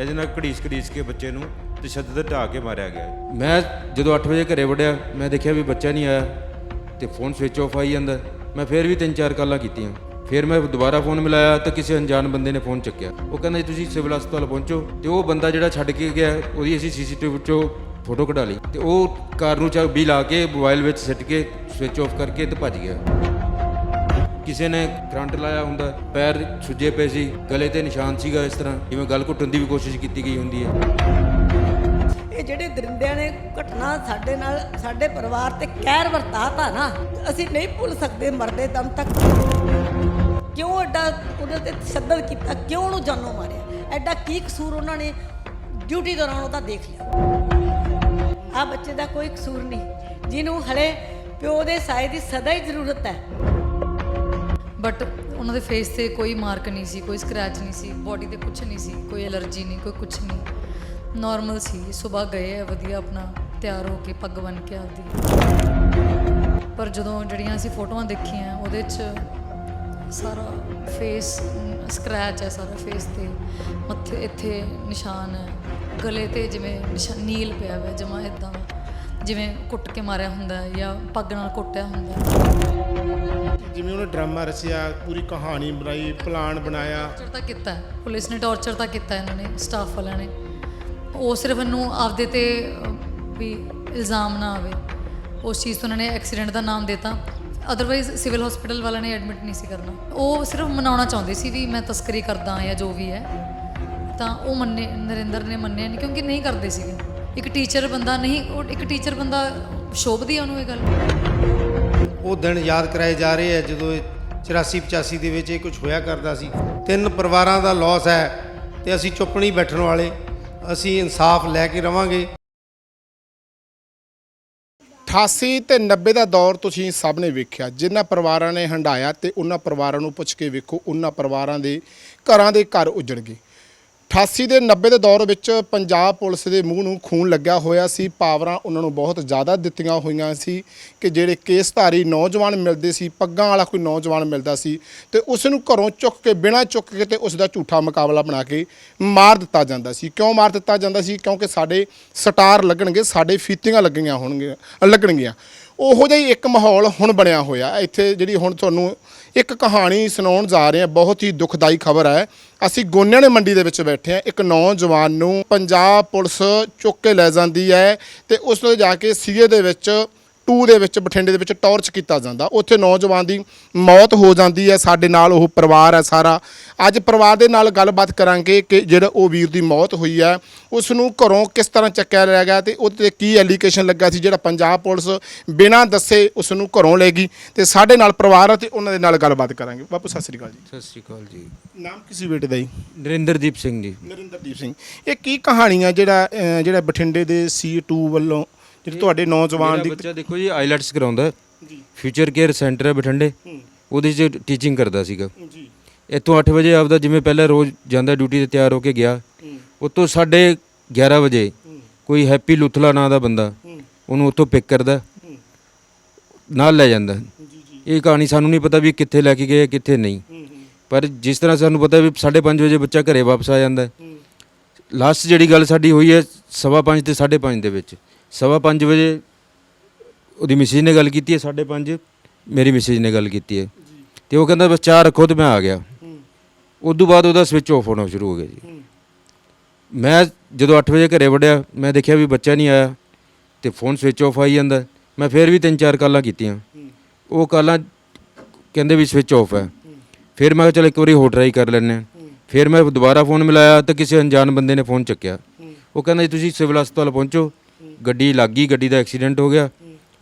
ਇਹਦੇ ਨਾਲ ਘੜੀਸ ਘੜੀਸ ਕੇ ਬੱਚੇ ਨੂੰ ਤਸ਼ੱਦਦ ਢਾ ਕੇ ਮਾਰਿਆ ਗਿਆ। ਮੈਂ ਜਦੋਂ 8 ਵਜੇ ਘਰੇ ਵੜਿਆ, ਮੈਂ ਦੇਖਿਆ ਵੀ ਬੱਚਾ ਨਹੀਂ ਆਇਆ ਤੇ ਫੋਨ ਸਵਿਚ ਆਫ ਆਈ ਜਾਂਦਾ। ਮੈਂ ਫਿਰ ਵੀ ਤਿੰਨ ਚਾਰ ਕਾਲਾਂ ਕੀਤੀਆਂ। ਫਿਰ ਮੈਂ ਦੁਬਾਰਾ ਫੋਨ ਮਿਲਾਇਆ ਤਾਂ ਕਿਸੇ ਅਣਜਾਣ ਬੰਦੇ ਨੇ ਫੋਨ ਚੱਕਿਆ। ਉਹ ਕਹਿੰਦਾ ਜੀ, ਤੁਸੀਂ ਸਿਵਲ ਹਸਪਤਾਲ ਪਹੁੰਚੋ ਤੇ ਉਹ ਬੰਦਾ ਜਿਹੜਾ ਛੱਡ ਕੇ ਗਿਆ, ਉਹਦੀ ਅਸੀਂ ਸੀਸੀਟੀਵੀ ਚੋਂ ਫੋਟੋ ਕਢਾ ਲਈ। ਤੇ ਉਹ ਕਾਰ ਨੂੰ ਚਾ ਵੀ ਲਾ ਕੇ ਮੋਬਾਈਲ ਵਿੱਚ ਸਿੱਟ ਕੇ ਸਵਿਚ ਆਫ ਕਰਕੇ ਤੇ ਭੱਜ ਗਿਆ। ਕਿਸੇ ਨੇ ਕਰੰਟ ਲਾਇਆ ਹੁੰਦਾ, ਪੈਰ ਸੁੱਜੇ ਪਏ ਸੀ, ਗਲੇ ਤੇ ਨਿਸ਼ਾਨ ਸੀਗਾ ਇਸ ਤਰ੍ਹਾਂ, ਜਿਵੇਂ ਗਲ ਘੁੱਟਣ ਦੀ ਵੀ ਕੋਸ਼ਿਸ਼ ਕੀਤੀ ਗਈ ਹੁੰਦੀ ਹੈ। ਇਹ ਜਿਹੜੇ ਦਰਿੰਦਿਆਂ ਨੇ ਘਟਨਾ ਸਾਡੇ ਨਾਲ, ਸਾਡੇ ਪਰਿਵਾਰ ਤੇ ਕਹਿਰ ਵਰਤਾਤਾ ਨਾ, ਅਸੀਂ ਨਹੀਂ ਭੁੱਲ ਸਕਦੇ ਮਰਦੇ ਦਮ ਤੱਕ। ਕਿਉਂ ਐਡਾ ਉਹਦੇ ਤੇ ਤਸ਼ੱਦਦ ਕੀਤਾ, ਕਿਉਂ ਉਹਨੂੰ ਜਾਨੋਂ ਮਾਰਿਆ? ਐਡਾ ਕੀ ਕਸੂਰ ਉਹਨਾਂ ਨੇ ਡਿਊਟੀ ਦੌਰਾਨ ਉਹਦਾ ਦੇਖ ਲਿਆ? ਆ ਬੱਚੇ ਦਾ ਕੋਈ ਕਸੂਰ ਨਹੀਂ। ਜਿਹਨੂੰ ਹਲੇ ਪਿਓ ਦੇ ਸਾਏ ਦੀ ਸਦਾ ਹੀ ਜ਼ਰੂਰਤ ਹੈ। ਬਟ ਉਹਨਾਂ ਦੇ ਫੇਸ ਤੇ ਕੋਈ ਮਾਰਕ ਨਹੀਂ ਸੀ, ਕੋਈ ਸਕ੍ਰੈਚ ਨਹੀਂ ਸੀ ਬਾਡੀ ਤੇ ਕੁਝ ਨਹੀਂ ਸੀ, ਕੋਈ ਐਲਰਜੀ ਨਹੀਂ, ਕੋਈ ਕੁਝ ਨਹੀਂ। ਨਾਰਮਲ ਸੀ ਸਵੇਰ ਗਏ ਆ, ਵਧੀਆ ਆਪਣਾ ਤਿਆਰ ਹੋ ਕੇ ਪੱਗ ਬੰਨ ਕੇ ਆਪਦੀ ਪਰ ਜਦੋਂ ਜਿਹੜੀਆਂ ਅਸੀਂ ਫੋਟੋਆਂ ਦੇਖੀਆਂ, ਉਹਦੇ 'ਚ ਸਾਰਾ ਫੇਸ ਸਕ੍ਰੈਚ ਹੈ ਸਾਰਾ ਫੇਸ ਤੇ ਮੱਥੇ, ਇੱਥੇ ਨਿਸ਼ਾਨ ਹੈ ਗਲੇ ਤੇ ਜਿਵੇਂ ਨਿਸ਼ਾਨ ਨੀਲ ਪਿਆ ਹੋਇਆ ਜਮਾ ਇਦਾਂ ਜਿਵੇਂ ਕੁੱਟ ਕੇ ਮਾਰਿਆ ਹੁੰਦਾ ਜਾਂ ਪੱਗ ਨਾਲ ਕੁੱਟਿਆ ਹੁੰਦਾ। ਜਿਵੇਂ ਉਹਨੇ ਡਰਾਮਾ ਰਚਿਆ ਪੂਰੀ ਕਹਾਣੀ ਬਣਾਈ ਪਲਾਨ ਬਣਾਇਆ। ਟੌਰਚਰ ਤਾਂ ਕੀਤਾ ਹੈ। ਪੁਲਿਸ ਨੇ ਟੌਰਚਰ ਤਾਂ ਕੀਤਾ ਇਹਨਾਂ ਨੇ ਸਟਾਫ ਵਾਲਿਆਂ ਨੇ। ਉਹ ਸਿਰਫ ਇਹਨੂੰ ਆਪਦੇ ਤੇ ਅਹ, ਵੀ ਇਲਜ਼ਾਮ ਨਾ ਆਵੇ। ਉਸ ਚੀਜ਼ ਤੋਂ ਉਹਨਾਂ ਨੇ ਐਕਸੀਡੈਂਟ ਦਾ ਨਾਮ ਦਿੱਤਾ। ਅਦਰਵਾਈਜ਼ ਸਿਵਲ ਹਸਪੀਟਲ ਵਾਲਿਆਂ ਨੇ ਐਡਮਿਟ ਨਹੀਂ ਸੀ ਕਰਨਾ। ਉਹ ਸਿਰਫ ਮਨਾਉਣਾ ਚਾਹੁੰਦੇ ਸੀ ਵੀ ਮੈਂ ਤਸਕਰੀ ਕਰਦਾ ਜਾਂ ਜੋ ਵੀ ਹੈ। ਤਾਂ ਉਹ ਮੰਨੇ ਨਰਿੰਦਰ ਨੇ ਮੰਨਿਆ ਨਹੀਂ ਕਿਉਂਕਿ ਨਹੀਂ ਕਰਦੇ ਸੀਗੇ। ਇੱਕ ਟੀਚਰ ਬੰਦਾ ਨਹੀਂ ਉਹ ਇੱਕ ਟੀਚਰ ਬੰਦਾ ਸ਼ੋਭਦੀ ਆ ਉਹਨੂੰ ਇਹ ਗੱਲ। ਉਹ ਦਿਨ ਯਾਦ ਕਰਾਏ ਜਾ ਰਹੇ ਆ, ਜਦੋਂ 84 85 ਦੇ ਵਿੱਚ ਇਹ ਕੁਝ ਹੋਇਆ ਕਰਦਾ ਸੀ। ਤਿੰਨ ਪਰਿਵਾਰਾਂ ਦਾ ਲਾਸ ਹੈ ਤੇ ਅਸੀਂ ਚੁੱਪ ਨਹੀਂ ਬੈਠਣ ਵਾਲੇ। ਅਸੀਂ ਇਨਸਾਫ ਲੈ ਕੇ ਰਵਾਂਗੇ। 88 ਤੇ 90 ਦਾ ਦੌਰ ਤੁਸੀਂ ਸਭ ਨੇ ਵੇਖਿਆ। ਜਿਨ੍ਹਾਂ ਪਰਿਵਾਰਾਂ ਨੇ ਹੰਡਾਇਆ ਤੇ ਉਹਨਾਂ ਪਰਿਵਾਰਾਂ ਨੂੰ ਪੁੱਛ ਕੇ ਵੇਖੋ, ਉਹਨਾਂ ਪਰਿਵਾਰਾਂ ਦੇ ਘਰਾਂ ਦੇ ਘਰ ਉਜੜ ਗਏ। 88 ਦੇ 90 ਦੇ ਦੌਰ ਵਿੱਚ ਪੰਜਾਬ ਪੁਲਿਸ ਦੇ ਮੂੰਹ ਨੂੰ ਖੂਨ ਲੱਗਿਆ ਹੋਇਆ ਸੀ। ਪਾਵਰਾਂ ਉਹਨਾਂ ਨੂੰ ਬਹੁਤ ਜ਼ਿਆਦਾ ਦਿੱਤੀਆਂ ਹੋਈਆਂ ਸੀ ਕਿ ਜਿਹੜੇ ਕੇਸਧਾਰੀ ਨੌਜਵਾਨ ਮਿਲਦੇ ਸੀ, ਪੱਗਾਂ ਵਾਲਾ ਕੋਈ ਨੌਜਵਾਨ ਮਿਲਦਾ ਸੀ ਤੇ ਉਸ ਨੂੰ ਘਰੋਂ ਚੁੱਕ ਕੇ, ਬਿਨਾਂ ਚੁੱਕ ਕੇ ਤੇ ਉਸ ਦਾ ਝੂਠਾ ਮੁਕਾਬਲਾ ਬਣਾ ਕੇ ਮਾਰ ਦਿੱਤਾ ਜਾਂਦਾ ਸੀ। ਕਿਉਂ ਮਾਰ ਦਿੱਤਾ ਜਾਂਦਾ ਸੀ? ਕਿਉਂਕਿ ਸਾਡੇ ਸਟਾਰ ਲੱਗਣਗੇ, ਸਾਡੇ ਫੀਤੀਆਂ ਲੱਗੀਆਂ ਹੋਣਗੀਆਂ, ਲੱਗਣਗੀਆਂ। ਉਹੋ ਜਿਹਾ ਹੀ ਇੱਕ ਮਾਹੌਲ ਹੁਣ ਬਣਿਆ ਹੋਇਆ ਇੱਥੇ ਜਿਹੜੀ ਹੁਣ ਤੁਹਾਨੂੰ ਇੱਕ ਕਹਾਣੀ ਸੁਣਾਉਣ ਜਾ ਰਹੇ ਹਾਂ, ਬਹੁਤ ਹੀ ਦੁਖਦਾਈ ਖਬਰ ਹੈ। ਅਸੀਂ ਗੋਨਿਆਣੇ ਮੰਡੀ ਦੇ ਵਿੱਚ ਬੈਠੇ ਹਾਂ। ਇੱਕ ਨੌਜਵਾਨ ਨੂੰ ਪੰਜਾਬ ਪੁਲਿਸ ਚੁੱਕ ਕੇ ਲੈ ਜਾਂਦੀ ਹੈ ਤੇ ਉਸ ਨੂੰ ਜਾ ਕੇ ਸੀਏ ਦੇ ਵਿੱਚ 2 ਦੇ ਵਿੱਚ ਬਠਿੰਡੇ ਦੇ ਵਿੱਚ ਟੌਰਚ ਕੀਤਾ ਜਾਂਦਾ। ਉੱਥੇ ਨੌਜਵਾਨ ਦੀ ਮੌਤ ਹੋ ਜਾਂਦੀ ਹੈ ਸਾਡੇ ਨਾਲ ਉਹ ਪਰਿਵਾਰ ਹੈ ਸਾਰਾ। ਅੱਜ ਪਰਿਵਾਰ ਦੇ ਨਾਲ ਗੱਲਬਾਤ ਕਰਾਂਗੇ ਕਿ ਜਿਹੜਾ ਉਹ ਵੀਰ ਦੀ ਮੌਤ ਹੋਈ ਹੈ ਉਸ ਨੂੰ ਘਰੋਂ ਕਿਸ ਤਰ੍ਹਾਂ ਚੱਕਿਆ ਲਿਆ ਗਿਆ ਤੇ ਉਹਦੇ ਤੇ ਕੀ ਐਲੀਗੇਸ਼ਨ ਲੱਗਾ ਸੀ ਜਿਹੜਾ ਪੰਜਾਬ ਪੁਲਿਸ ਬਿਨਾਂ ਦੱਸੇ ਉਸ ਨੂੰ ਘਰੋਂ ਲੈ ਗਈ ਤੇ ਸਾਡੇ ਨਾਲ ਪਰਿਵਾਰ ਹੈ ਤੇ ਉਹਨਾਂ ਦੇ ਨਾਲ ਗੱਲਬਾਤ ਕਰਾਂਗੇ। ਬਾਪੂ ਸਤਿ ਸ੍ਰੀ ਅਕਾਲ ਜੀ। ਸਤਿ ਸ਼੍ਰੀ ਅਕਾਲ ਜੀ। ਨਾਮ ਕਿਸੇ ਬੇਟੇ ਦਾ ਜੀ? ਨਰਿੰਦਰਦੀਪ ਸਿੰਘ ਜੀ। ਨਰਿੰਦਰਦੀਪ ਸਿੰਘ। ਇਹ ਕੀ ਕਹਾਣੀ ਆ ਜਿਹੜਾ ਅਹ, ਜਿਹੜਾ ਬਠਿੰਡੇ ਦੇ C2 ਵੱਲੋਂ ਜਿਹੜੀ ਤੁਹਾਡੇ ਨੌਜਵਾਨ ਦੀ ਬੱਚਾ ਦੇਖੋ ਜੀ ਆਈਲੈਟਸ ਕਰਾਉਂਦਾ। ਜੀ। ਫਿਊਚਰ ਕੇਅਰ ਸੈਂਟਰ ਹੈ ਬਠਿੰਡੇ। ਉਹਦੇ 'ਚ ਟੀਚਿੰਗ ਕਰਦਾ ਸੀਗਾ। ਜੀ। ਇੱਥੋਂ 8 ਵਜੇ ਆਪਦਾ ਜਿਵੇਂ ਪਹਿਲਾਂ ਰੋਜ਼ ਜਾਂਦਾ ਡਿਊਟੀ ਤੇ ਤਿਆਰ ਹੋ ਕੇ ਗਿਆ ਉਤੋਂ ਸਾਢੇ 11 ਵਜੇ ਕੋਈ ਹੈਪੀ ਲੁਥਲਾ ਨਾਂ ਦਾ ਬੰਦਾ ਉਹਨੂੰ ਉੱਥੋਂ ਪਿਕ ਕਰਦਾ। ਨਾਲ ਲੈ ਜਾਂਦਾ। ਇਹ ਕਹਾਣੀ ਸਾਨੂੰ ਨਹੀਂ ਪਤਾ ਵੀ ਕਿੱਥੇ ਲੈ ਕੇ ਗਏ ਕਿੱਥੇ ਨਹੀਂ। ਪਰ ਜਿਸ ਤਰ੍ਹਾਂ ਸਾਨੂੰ ਪਤਾ ਵੀ 5:30 ਵਜੇ ਬੱਚਾ ਘਰੇ ਵਾਪਸ ਆ ਜਾਂਦਾ। ਲਾਸਟ ਜਿਹੜੀ ਗੱਲ ਸਾਡੀ ਹੋਈ ਹੈ ਸਵਾ ਪੰਜ ਤੇ 5:30 ਦੇ ਵਿੱਚ। ਸਵਾ ਪੰਜ ਵਜੇ ਉਹਦੀ ਮਿਸਿਸ ਨੇ ਗੱਲ ਕੀਤੀ ਹੈ 5:30 ਮੇਰੀ ਮਿਸਿਸ ਨੇ ਗੱਲ ਕੀਤੀ ਹੈ। ਤੇ ਉਹ ਕਹਿੰਦਾ ਬਸ ਚਾਹ ਰੱਖੋ ਤੇ ਮੈਂ ਆ ਗਿਆ। ਉਸ ਤੋਂ ਬਾਅਦ ਉਹਦਾ ਸਵਿਚ ਆਫ ਹੋਣਾ ਸ਼ੁਰੂ ਹੋ ਗਿਆ ਜੀ। ਮੈਂ ਜਦੋਂ 8 ਵਜੇ ਘਰੇ ਵੜਿਆ ਮੈਂ ਦੇਖਿਆ ਵੀ ਬੱਚਾ ਨਹੀਂ ਆਇਆ ਤੇ ਫੋਨ ਸਵਿਚ ਆਫ ਆਈ ਜਾਂਦਾ। ਮੈਂ ਫਿਰ ਵੀ ਤਿੰਨ ਚਾਰ ਕਾਲਾਂ ਕੀਤੀਆਂ। ਉਹ ਕਾਲਾਂ ਕਹਿੰਦੇ ਵੀ ਸਵਿਚ ਆਫ ਹੈ। ਫਿਰ ਮੈਂ ਕਿਹਾ ਚਲ ਇੱਕ ਵਾਰੀ ਹੋਰ ਟਰਾਈ ਕਰ ਲੈਂਦੇ ਹਾਂ। ਫਿਰ ਮੈਂ ਦੁਬਾਰਾ ਫੋਨ ਮਿਲਾਇਆ ਤਾਂ ਕਿਸੇ ਅਣਜਾਣ ਬੰਦੇ ਨੇ ਫੋਨ ਚੱਕਿਆ। ਉਹ ਕਹਿੰਦਾ ਜੀ ਤੁਸੀਂ ਸਿਵਲ ਹਸਪਤਾਲ ਪਹੁੰਚੋ। ਗੱਡੀ ਲੱਗ ਗਈ ਗੱਡੀ ਦਾ ਐਕਸੀਡੈਂਟ ਹੋ ਗਿਆ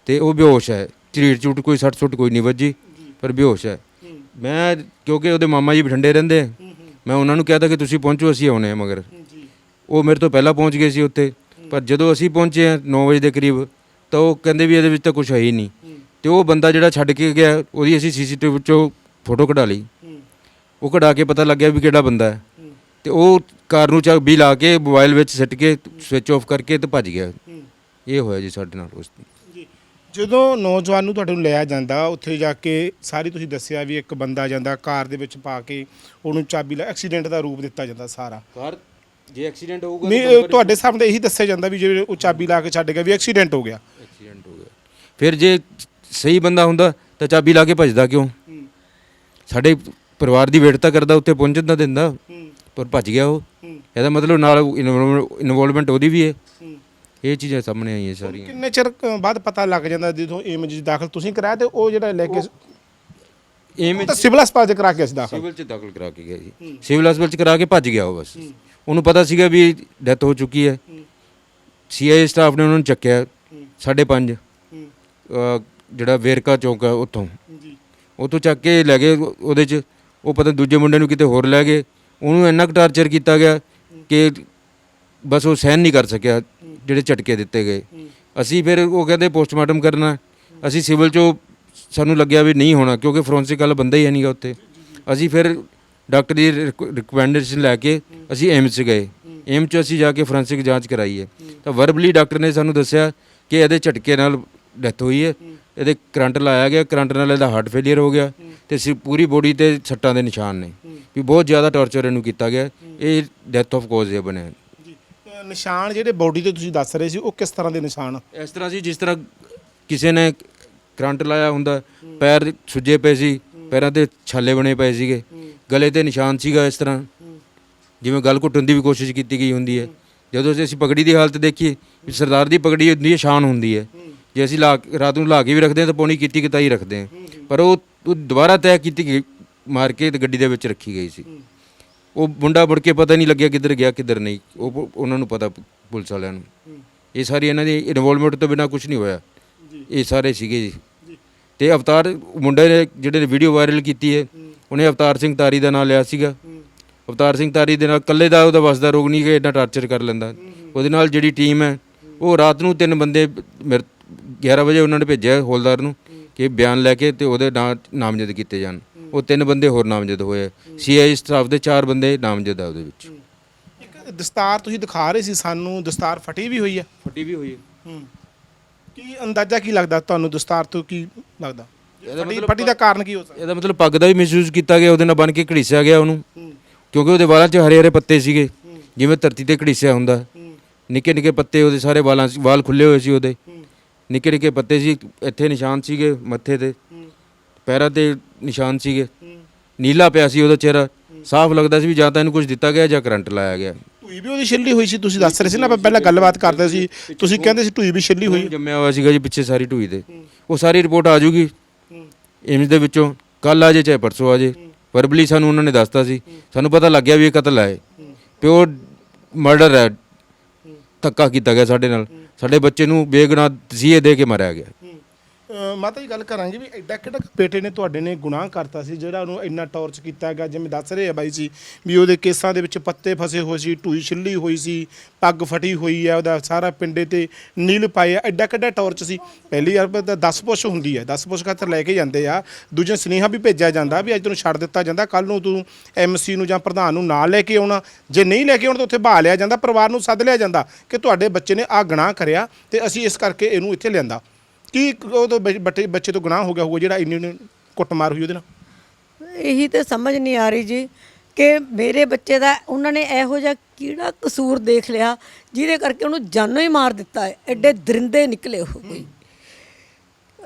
ਤੇ ਉਹ ਬੇਹੋਸ਼ ਹੈ। ਝਰੀਟ ਝੂਟ ਕੋਈ ਸੱਟ ਸੁੱਟ ਕੋਈ ਨਹੀਂ ਵੱਜੀ ਪਰ ਬੇਹੋਸ਼ ਹੈ। ਮੈਂ ਕਿਉਂਕਿ ਉਹਦੇ ਮਾਮਾ ਜੀ ਬਠਿੰਡੇ ਰਹਿੰਦੇ ਆ, ਮੈਂ ਉਹਨਾਂ ਨੂੰ ਕਿਹਾ ਤਾ ਕਿ ਤੁਸੀਂ ਪਹੁੰਚੋ ਅਸੀਂ ਆਉਣੇ ਆ ਮਗਰ। ਉਹ ਮੇਰੇ ਤੋਂ ਪਹਿਲਾਂ ਪਹੁੰਚ ਗਏ ਸੀ ਉੱਥੇ ਪਰ ਜਦੋਂ ਅਸੀਂ ਪਹੁੰਚੇ ਆ 9 ਵਜੇ ਦੇ ਕਰੀਬ ਤਾਂ ਉਹ ਕਹਿੰਦੇ ਵੀ ਇਹਦੇ ਵਿੱਚ ਤਾਂ ਕੁਝ ਹੈ ਹੀ ਨਹੀਂ। ਤੇ ਉਹ ਬੰਦਾ ਜਿਹੜਾ ਛੱਡ ਕੇ ਗਿਆ ਉਹਦੀ ਅਸੀਂ ਸੀਸੀਟੀਵੀ ਚੋਂ ਫੋਟੋ ਕਢਾ ਲਈ। ਉਹ ਕਢਾ ਕੇ ਪਤਾ ਲੱਗਿਆ ਵੀ ਕਿਹੜਾ ਬੰਦਾ ਹੈ। ਤੇ ਉਹ ਕਾਰ ਨੂੰ ਚਾ ਵੀ ਲਾ ਕੇ ਮੋਬਾਈਲ ਵਿੱਚ ਸਿੱਟ ਕੇ ਸਵਿਚ ਆਫ ਕਰਕੇ ਤੇ ਭੱਜ ਗਿਆ। ਇਹ ਹੋਇਆ ਜੀ ਸਾਡੇ ਨਾਲ ਉਸ ਦਿਨ। ਜਦੋਂ ਨੌਜਵਾਨ ਨੂੰ ਤੁਹਾਡੇ ਨੂੰ ਲਿਆ ਜਾਂਦਾ ਉੱਥੇ ਜਾ ਕੇ ਸਾਰੀ ਤੁਸੀਂ ਦੱਸਿਆ ਵੀ ਇੱਕ ਬੰਦਾ ਜਾਂਦਾ ਕਾਰ ਦੇ ਵਿੱਚ ਪਾ ਕੇ ਉਹਨੂੰ ਚਾਬੀ ਲਾ ਐਕਸੀਡੈਂਟ ਦਾ ਰੂਪ ਦਿੱਤਾ ਜਾਂਦਾ ਸਾਰਾ। ਕਾਰ ਜੇ ਐਕਸੀਡੈਂਟ ਹੋਊਗਾ ਨਹੀਂ ਇਹ ਤੁਹਾਡੇ ਸਾਹਮਣੇ ਇਹੀ ਦੱਸਿਆ ਜਾਂਦਾ ਵੀ ਜੇ ਉਹ ਚਾਬੀ ਲਾ ਕੇ ਛੱਡ ਗਿਆ ਵੀ ਐਕਸੀਡੈਂਟ ਹੋ ਗਿਆ। ਐਕਸੀਡੈਂਟ ਹੋ ਗਿਆ। ਫਿਰ ਜੇ ਸਹੀ ਬੰਦਾ ਹੁੰਦਾ ਤਾਂ ਚਾਬੀ ਲਾ ਕੇ ਭੱਜਦਾ ਕਿਉਂ? ਸਾਡੇ ਪਰਿਵਾਰ ਦੀ ਵੇਟ ਤਾਂ ਕਰਦਾ ਉੱਥੇ ਪਹੁੰਚਣ ਤਾਂ ਦਿੰਦਾ। ਪਰ ਭੱਜ ਗਿਆ ਉਹ। ਇਹਦਾ ਮਤਲਬ ਨਾਲ ਇਨਵੋਲਵਮੈਂਟ ਉਹਦੀ ਵੀ ਹੈ। ਇਹ ਚੀਜ਼ਾਂ ਸਾਹਮਣੇ ਆਈਆਂ ਸਾਰੀਆਂ। ਕਿੰਨੇ ਚਿਰ ਬਾਅਦ ਪਤਾ ਲੱਗ ਜਾਂਦਾ ਜਦੋਂ ਏਮਜ 'ਚ ਦਾਖਲ ਤੁਸੀਂ ਕਰਾਇਆ ਤੇ ਉਹ ਜਿਹੜਾ ਲੈ ਕੇ ਐਵੇਂ ਤਾਂ ਸਿਵਲ ਹਸਪਤਾਲ 'ਚ ਕਰਾ ਕੇ ਅਸੀਂ ਦਾਖਲ। ਸਿਵਲ ਚ ਦਾਖਲ ਕਰਾ ਕੇ ਗਿਆ ਜੀ। ਸਿਵਲ ਹਸਪਤਾਲ ਚ ਕਰਾ ਕੇ ਭੱਜ ਗਿਆ ਉਹ ਬਸ। ਉਹਨੂੰ ਪਤਾ ਸੀਗਾ ਵੀ ਡੈਥ ਹੋ ਚੁੱਕੀ ਹੈ। ਸੀਆਈਏ ਸਟਾਫ ਨੇ ਉਹਨਾਂ ਨੂੰ ਚੱਕਿਆ 5:30 ਜਿਹੜਾ ਵੇਰਕਾ ਚੌਂਕ ਹੈ ਉੱਥੋਂ। ਜੀ। ਉੱਥੋਂ ਚੱਕ ਕੇ ਲੈ ਗਏ ਉਹ- ਉਹਦੇ ਚ। ਉਹ ਪਤਾ ਦੂਜੇ ਮੁੰਡੇ ਨੂੰ ਕਿਤੇ ਹੋਰ ਲੈ ਗਏ। ਉਹਨੂੰ ਇੰਨਾ ਕੁ ਟਾਰਚਰ ਕੀਤਾ ਗਿਆ ਕਿ ਬਸ ਉਹ ਸਹਿਨ ਨਹੀਂ ਕਰ ਸਕਿਆ ਜਿਹੜੇ ਝਟਕੇ ਦਿੱਤੇ ਗਏ। ਅਸੀਂ ਫਿਰ ਉਹ ਕਹਿੰਦੇ ਪੋਸਟਮਾਰਟਮ ਕਰਨਾ। ਅਸੀਂ ਸਿਵਲ ਚੋਂ ਸਾਨੂੰ ਲੱਗਿਆ ਵੀ ਨਹੀਂ ਹੋਣਾ ਕਿਉਂਕਿ ਫੋਰੈਂਸਿਕ ਵਾਲਾ ਬੰਦਾ ਹੀ ਹੈ ਨਹੀਂਗਾ ਉੱਥੇ। ਅਸੀਂ ਫਿਰ ਡਾਕਟਰ ਦੀ ਰਿਕਮੈਂਡੇਸ਼ਨ ਲੈ ਕੇ ਅਸੀਂ ਏਮਸ 'ਚ ਗਏ। ਏਮਸ 'ਚ ਅਸੀਂ ਜਾ ਕੇ ਫੋਰੈਂਸਿਕ ਜਾਂਚ ਕਰਾਈ ਹੈ। ਤਾਂ ਵਰਬਲੀ ਡਾਕਟਰ ਨੇ ਸਾਨੂੰ ਦੱਸਿਆ ਕਿ ਇਹਦੇ ਝਟਕੇ ਨਾਲ ਡੈਥ ਹੋਈ ਹੈ। ਇਹਦੇ ਕਰੰਟ ਲਾਇਆ ਗਿਆ ਕਰੰਟ ਨਾਲ ਇਹਦਾ ਹਾਰਟ ਫੇਲਿਅਰ ਹੋ ਗਿਆ ਤੇ ਸੀ ਪੂਰੀ ਬੋਡੀ ਤੇ ਸੱਟਾਂ ਦੇ ਨਿਸ਼ਾਨ ਨੇ ਵੀ ਬਹੁਤ ਜ਼ਿਆਦਾ ਟੌਰਚਰ ਇਹਨੂੰ ਕੀਤਾ ਗਿਆ। ਇਹ ਡੈਥ ਆਫ ਕੋਜ਼ ਇਹ ਬਣਿਆ ਨਿਸ਼ਾਨ ਜਿਹੜੇ ਬਾਡੀ ਤੇ ਤੁਸੀਂ ਦੱਸ ਰਹੇ ਸੀ ਉਹ ਕਿਸ ਤਰ੍ਹਾਂ ਦੇ ਨਿਸ਼ਾਨ? ਇਸ ਤਰ੍ਹਾਂ ਸੀ ਜਿਸ ਤਰ੍ਹਾਂ ਕਿਸੇ ਨੇ ਕਰੰਟ ਲਾਇਆ ਹੁੰਦਾ ਪੈਰ ਸੁੱਜੇ ਪਏ ਸੀ ਪੈਰਾਂ ਤੇ ਛਾਲੇ ਬਣੇ ਪਏ ਸੀਗੇ ਗਲੇ ਤੇ ਨਿਸ਼ਾਨ ਸੀਗਾ ਇਸ ਤਰ੍ਹਾਂ। ਜਿਵੇਂ ਗਲ ਘੁੱਟਣ ਦੀ ਵੀ ਕੋਸ਼ਿਸ਼ ਕੀਤੀ ਗਈ ਹੁੰਦੀ ਹੈ। ਜਦੋਂ ਅਸੀਂ ਪਗੜੀ ਦੀ ਹਾਲਤ ਦੇਖੀਏ ਵੀ ਸਰਦਾਰ ਦੀ ਪਗੜੀ ਹੁੰਦੀ ਹੈ। ਸ਼ਾਨ ਹੁੰਦੀ ਹੈ। ਜੇ ਅਸੀਂ ਲਾ ਰਾਤ ਨੂੰ ਲਾ ਕੇ ਵੀ ਰੱਖਦੇ ਹਾਂ ਤਾਂ ਪੌਣੀ ਕੀਤੀ ਕਿਤਾਈ ਰੱਖਦੇ ਹਾਂ। ਪਰ ਉਹ ਉਹ ਦੁਬਾਰਾ ਤੈਅ ਕੀਤੀ ਗਈ ਮਾਰ ਕੇ ਤੇ ਗੱਡੀ ਦੇ ਵਿੱਚ ਰੱਖੀ ਗਈ ਸੀ। ਉਹ ਮੁੰਡਾ ਮੁੜ ਕੇ ਪਤਾ ਨਹੀਂ ਲੱਗਿਆ ਕਿੱਧਰ ਗਿਆ, ਕਿੱਧਰ ਨਹੀਂ। ਉਹ ਉਹਨਾਂ ਨੂੰ ਪਤਾ ਪੁਲਿਸ ਵਾਲਿਆਂ ਨੂੰ। ਇਹ ਸਾਰੀ ਇਹਨਾਂ ਦੀ ਇਨਵੋਲਵਮੈਂਟ ਤੋਂ ਬਿਨਾ ਕੁਝ ਨਹੀਂ ਹੋਇਆ। ਇਹ ਸਾਰੇ ਸੀਗੇ ਜੀ। ਤੇ ਅਵਤਾਰ ਮੁੰਡੇ ਨੇ ਜਿਹੜੇ ਨੇ ਵੀਡੀਓ ਵਾਇਰਲ ਕੀਤੀ ਹੈ, ਉਹਨੇ ਅਵਤਾਰ ਸਿੰਘ ਤਾਰੀ ਦਾ ਨਾਮ ਲਿਆ ਸੀਗਾ। ਅਵਤਾਰ ਸਿੰਘ ਤਾਰੀ ਦੇ ਨਾਲ ਇਕੱਲੇ ਦਾ ਉਹਦਾ ਵਸਦਾ ਰੋਗ ਨਹੀਂ ਕਿ ਇੰਨਾ ਟਾਰਚਰ ਕਰ ਲੈਂਦਾ। ਉਹਦੇ ਨਾਲ ਜਿਹੜੀ ਟੀਮ ਹੈ, ਉਹ ਰਾਤ ਨੂੰ ਤਿੰਨ ਬੰਦੇ ਮੇਰੇ 11 ਵਜੇ ਉਹਨਾਂ ਨੇ ਭੇਜਿਆ ਹੌਲਦਾਰ ਨੂੰ ਕਿ ਬਿਆਨ ਲੈ ਕੇ ਤੇ ਉਹਦੇ ਨਾਂ ਨਾਮਜ਼ਦ ਕੀਤੇ ਜਾਣ। ਉਹ ਤਿੰਨ ਬੰਦੇ ਹੋਰ ਨਾਮਜ਼ਦ ਹੋਏ ਸੀਆਈ ਸਟਾਫ ਦੇ ਚਾਰ ਬੰਦੇ ਨਾਮਜ਼ਦ ਆ ਉਹਦੇ ਵਿੱਚ। ਇੱਕ ਦਸਤਾਰ ਤੁਸੀਂ ਦਿਖਾ ਰਹੇ ਸੀ ਸਾਨੂੰ ਦਸਤਾਰ ਫਟੀ ਵੀ ਹੋਈ ਹੈ ਫੱਟੀ ਵੀ ਹੋਈ ਹੈ ਹੂੰ। ਕੀ ਅੰਦਾਜ਼ਾ ਕੀ ਲੱਗਦਾ ਤੁਹਾਨੂੰ ਦਸਤਾਰ ਤੋਂ ਕੀ ਲੱਗਦਾ? ਇਹਦਾ ਫਟੀ ਮਤਲਬ ਫਟੀ ਦਾ ਕਾਰਨ ਕੀ ਹੋ ਸਕਦਾ? ਇਹਦਾ ਮਤਲਬ ਪੱਗ ਦਾ ਵੀ ਮਿਸਯੂਜ਼ ਕੀਤਾ ਗਿਆ ਉਹਦੇ ਨਾਲ ਬਨ ਕੇ ਘੜੀਸਿਆ ਗਿਆ ਉਹਨੂੰ। ਕਿਉਂਕਿ ਉਹਦੇ ਵਾਲਾਂ 'ਚ ਹਰੇ ਹਰੇ ਪੱਤੇ ਸੀਗੇ। ਜਿਵੇਂ ਧਰਤੀ ਤੇ ਘੜੀਸਿਆ ਹੁੰਦਾ। ਨਿੱਕੇ ਨਿੱਕੇ ਪੱਤੇ ਉਹਦੇ ਸਾਰੇ ਵਾਲਾਂ 'ਚ ਵਾਲ ਖੁੱਲੇ ਹੋਏ ਸੀ ਉਹਦੇ। ਨਿੱਕੇ ਨਿੱਕੇ ਪੱਤੇ ਸੀ ਇੱਥੇ ਨਿਸ਼ਾਨ ਸੀਗੇ ਮੱਥੇ ਤੇ। ਪੈਰਾਂ ਤੇ ਨਿਸ਼ਾਨ ਸੀਗੇ। ਨੀਲਾ ਪਿਆ ਸੀ ਉਹਦਾ ਚਿਹਰਾ। ਸਾਫ਼ ਲੱਗਦਾ ਸੀ ਵੀ ਜਾਂ ਤਾਂ ਇਹਨੂੰ ਕੁਝ ਦਿੱਤਾ ਗਿਆ ਜਾਂ ਕਰੰਟ ਲਾਇਆ ਗਿਆ। ਢੂਈ ਵੀ ਉਹਦੀ ਛਿੱਲੀ ਹੋਈ ਸੀ ਤੁਸੀਂ ਦੱਸ ਰਹੇ ਸੀ ਨਾ ਆਪਾਂ ਪਹਿਲਾਂ ਗੱਲਬਾਤ ਕਰਦੇ ਸੀ। ਤੁਸੀਂ ਕਹਿੰਦੇ ਸੀ ਢੂਈ ਵੀ ਛਿੱਲੀ ਹੋਈ। ਜੰਮਿਆ ਹੋਇਆ ਸੀਗਾ ਜੀ ਪਿੱਛੇ ਸਾਰੀ ਢੂਈ ਦੇ ਉਹ ਸਾਰੀ ਰਿਪੋਰਟ ਆ ਜੂਗੀ। ਏਮਸ ਦੇ ਵਿੱਚੋਂ ਕੱਲ ਆ ਜੇ ਚਾਹੇ ਪਰਸੋਂ ਆ ਜੇ। ਵਰਬਲੀ ਸਾਨੂੰ ਉਹਨਾਂ ਨੇ ਦੱਸਤਾ ਸੀ। ਸਾਨੂੰ ਪਤਾ ਲੱਗ ਗਿਆ ਵੀ ਇਹ ਕਤਲ ਹੈ। ਪਿਓਰ ਮਰਡਰ ਹੈ। ਧੱਕਾ ਕੀਤਾ ਗਿਆ ਸਾਡੇ ਨਾਲ। ਸਾਡੇ ਬੱਚੇ ਨੂੰ ਬੇਗੁਨਾਹ ਤਸੀਹੇ ਦੇ ਕੇ ਮਾਰਿਆ ਗਿਆ। ਅ, ਮਾਤਾ ਜੀ ਗੱਲ ਕਰਾਂਗੇ ਵੀ ਐਡਾ ਕਿਹੜਾ ਬੇਟੇ ਨੇ ਤੁਹਾਡੇ ਨੇ ਗੁਨਾਹ ਕਰਤਾ ਸੀ ਜਿਹੜਾ ਉਹਨੂੰ ਇੰਨਾ ਟੌਰਚ ਕੀਤਾ ਗਿਆ ਜਿਵੇਂ ਦੱਸ ਰਹੇ ਆ ਬਾਈ ਜੀ ਵੀ ਉਹਦੇ ਕੇਸਾਂ ਦੇ ਵਿੱਚ ਪੱਤੇ ਫਸੇ ਹੋਏ ਸੀ ਢੂਈ ਛਿੱਲੀ ਹੋਈ ਸੀ ਪੱਗ ਫਟੀ ਹੋਈ ਹੈ ਉਹਦਾ ਸਾਰਾ ਪਿੰਡੇ ਤੇ ਨੀਲ ਪਾਏ ਆ ਐਡਾ ਕਿੱਡਾ ਟੌਰਚ ਸੀ? ਪਹਿਲੀ ਵਾਰ ਤਾਂ 10 ਪੁਸ਼ ਹੁੰਦੀ ਹੈ 10 ਪੁਸ਼ ਖਾਤਰ ਲੈ ਕੇ ਜਾਂਦੇ ਆ। ਦੂਜੇ ਸੁਨੇਹਾ ਵੀ ਭੇਜਿਆ ਜਾਂਦਾ ਵੀ ਅੱਜ ਤੈਨੂੰ ਛੱਡ ਦਿੱਤਾ ਜਾਂਦਾ ਕੱਲ ਨੂੰ ਤੂੰ ਐਮਸੀ ਨੂੰ ਜਾਂ ਪ੍ਰਧਾਨ ਨੂੰ ਨਾਲ ਲੈ ਕੇ ਆਉਣਾ। ਜੇ ਨਹੀਂ ਲੈ ਕੇ ਆਉਣਾ ਤਾਂ ਉੱਥੇ ਬਹਾ ਲਿਆ ਜਾਂਦਾ ਪਰਿਵਾਰ ਨੂੰ ਸੱਦ ਲਿਆ ਜਾਂਦਾ ਕਿ ਤੁਹਾਡੇ ਬੱਚੇ ਨੇ ਆ ਗੁਨਾਹ ਕਰਿਆ ਤੇ ਅਸੀਂ ਇਸ ਕਰਕੇ ਇਹਨੂੰ ਇੱਥੇ ਲਿਆਂਦਾ। ਕੀ ਉਹ ਤੋਂ ਬੱਚ- ਬੱਚੇ ਬੱਚੇ ਤੋਂ ਗੁਨਾਹ ਹੋ ਗਿਆ ਹੋਊਗਾ ਜਿਹੜਾ ਇੰਨੀ ਇੰਨੀ ਕੁੱਟਮਾਰ ਹੋਈ ਉਹਦੇ ਨਾਲ? ਇਹੀ ਤੇ ਸਮਝ ਨਹੀਂ ਆ ਰਹੀ ਜੀ ਕਿ ਮੇਰੇ ਬੱਚੇ ਦਾ, ਉਹਨਾਂ ਨੇ ਇਹੋ ਜਿਹਾ ਕਿਹੜਾ ਕਸੂਰ ਦੇਖ ਲਿਆ ਜਿਹਦੇ ਕਰਕੇ ਉਹਨੂੰ ਜਾਨੋਂ ਹੀ ਮਾਰ ਦਿੱਤਾ ਹੈ। ਐਡੇ ਦਰਿੰਦੇ ਨਿਕਲੇ ਉਹ ਕੋਈ।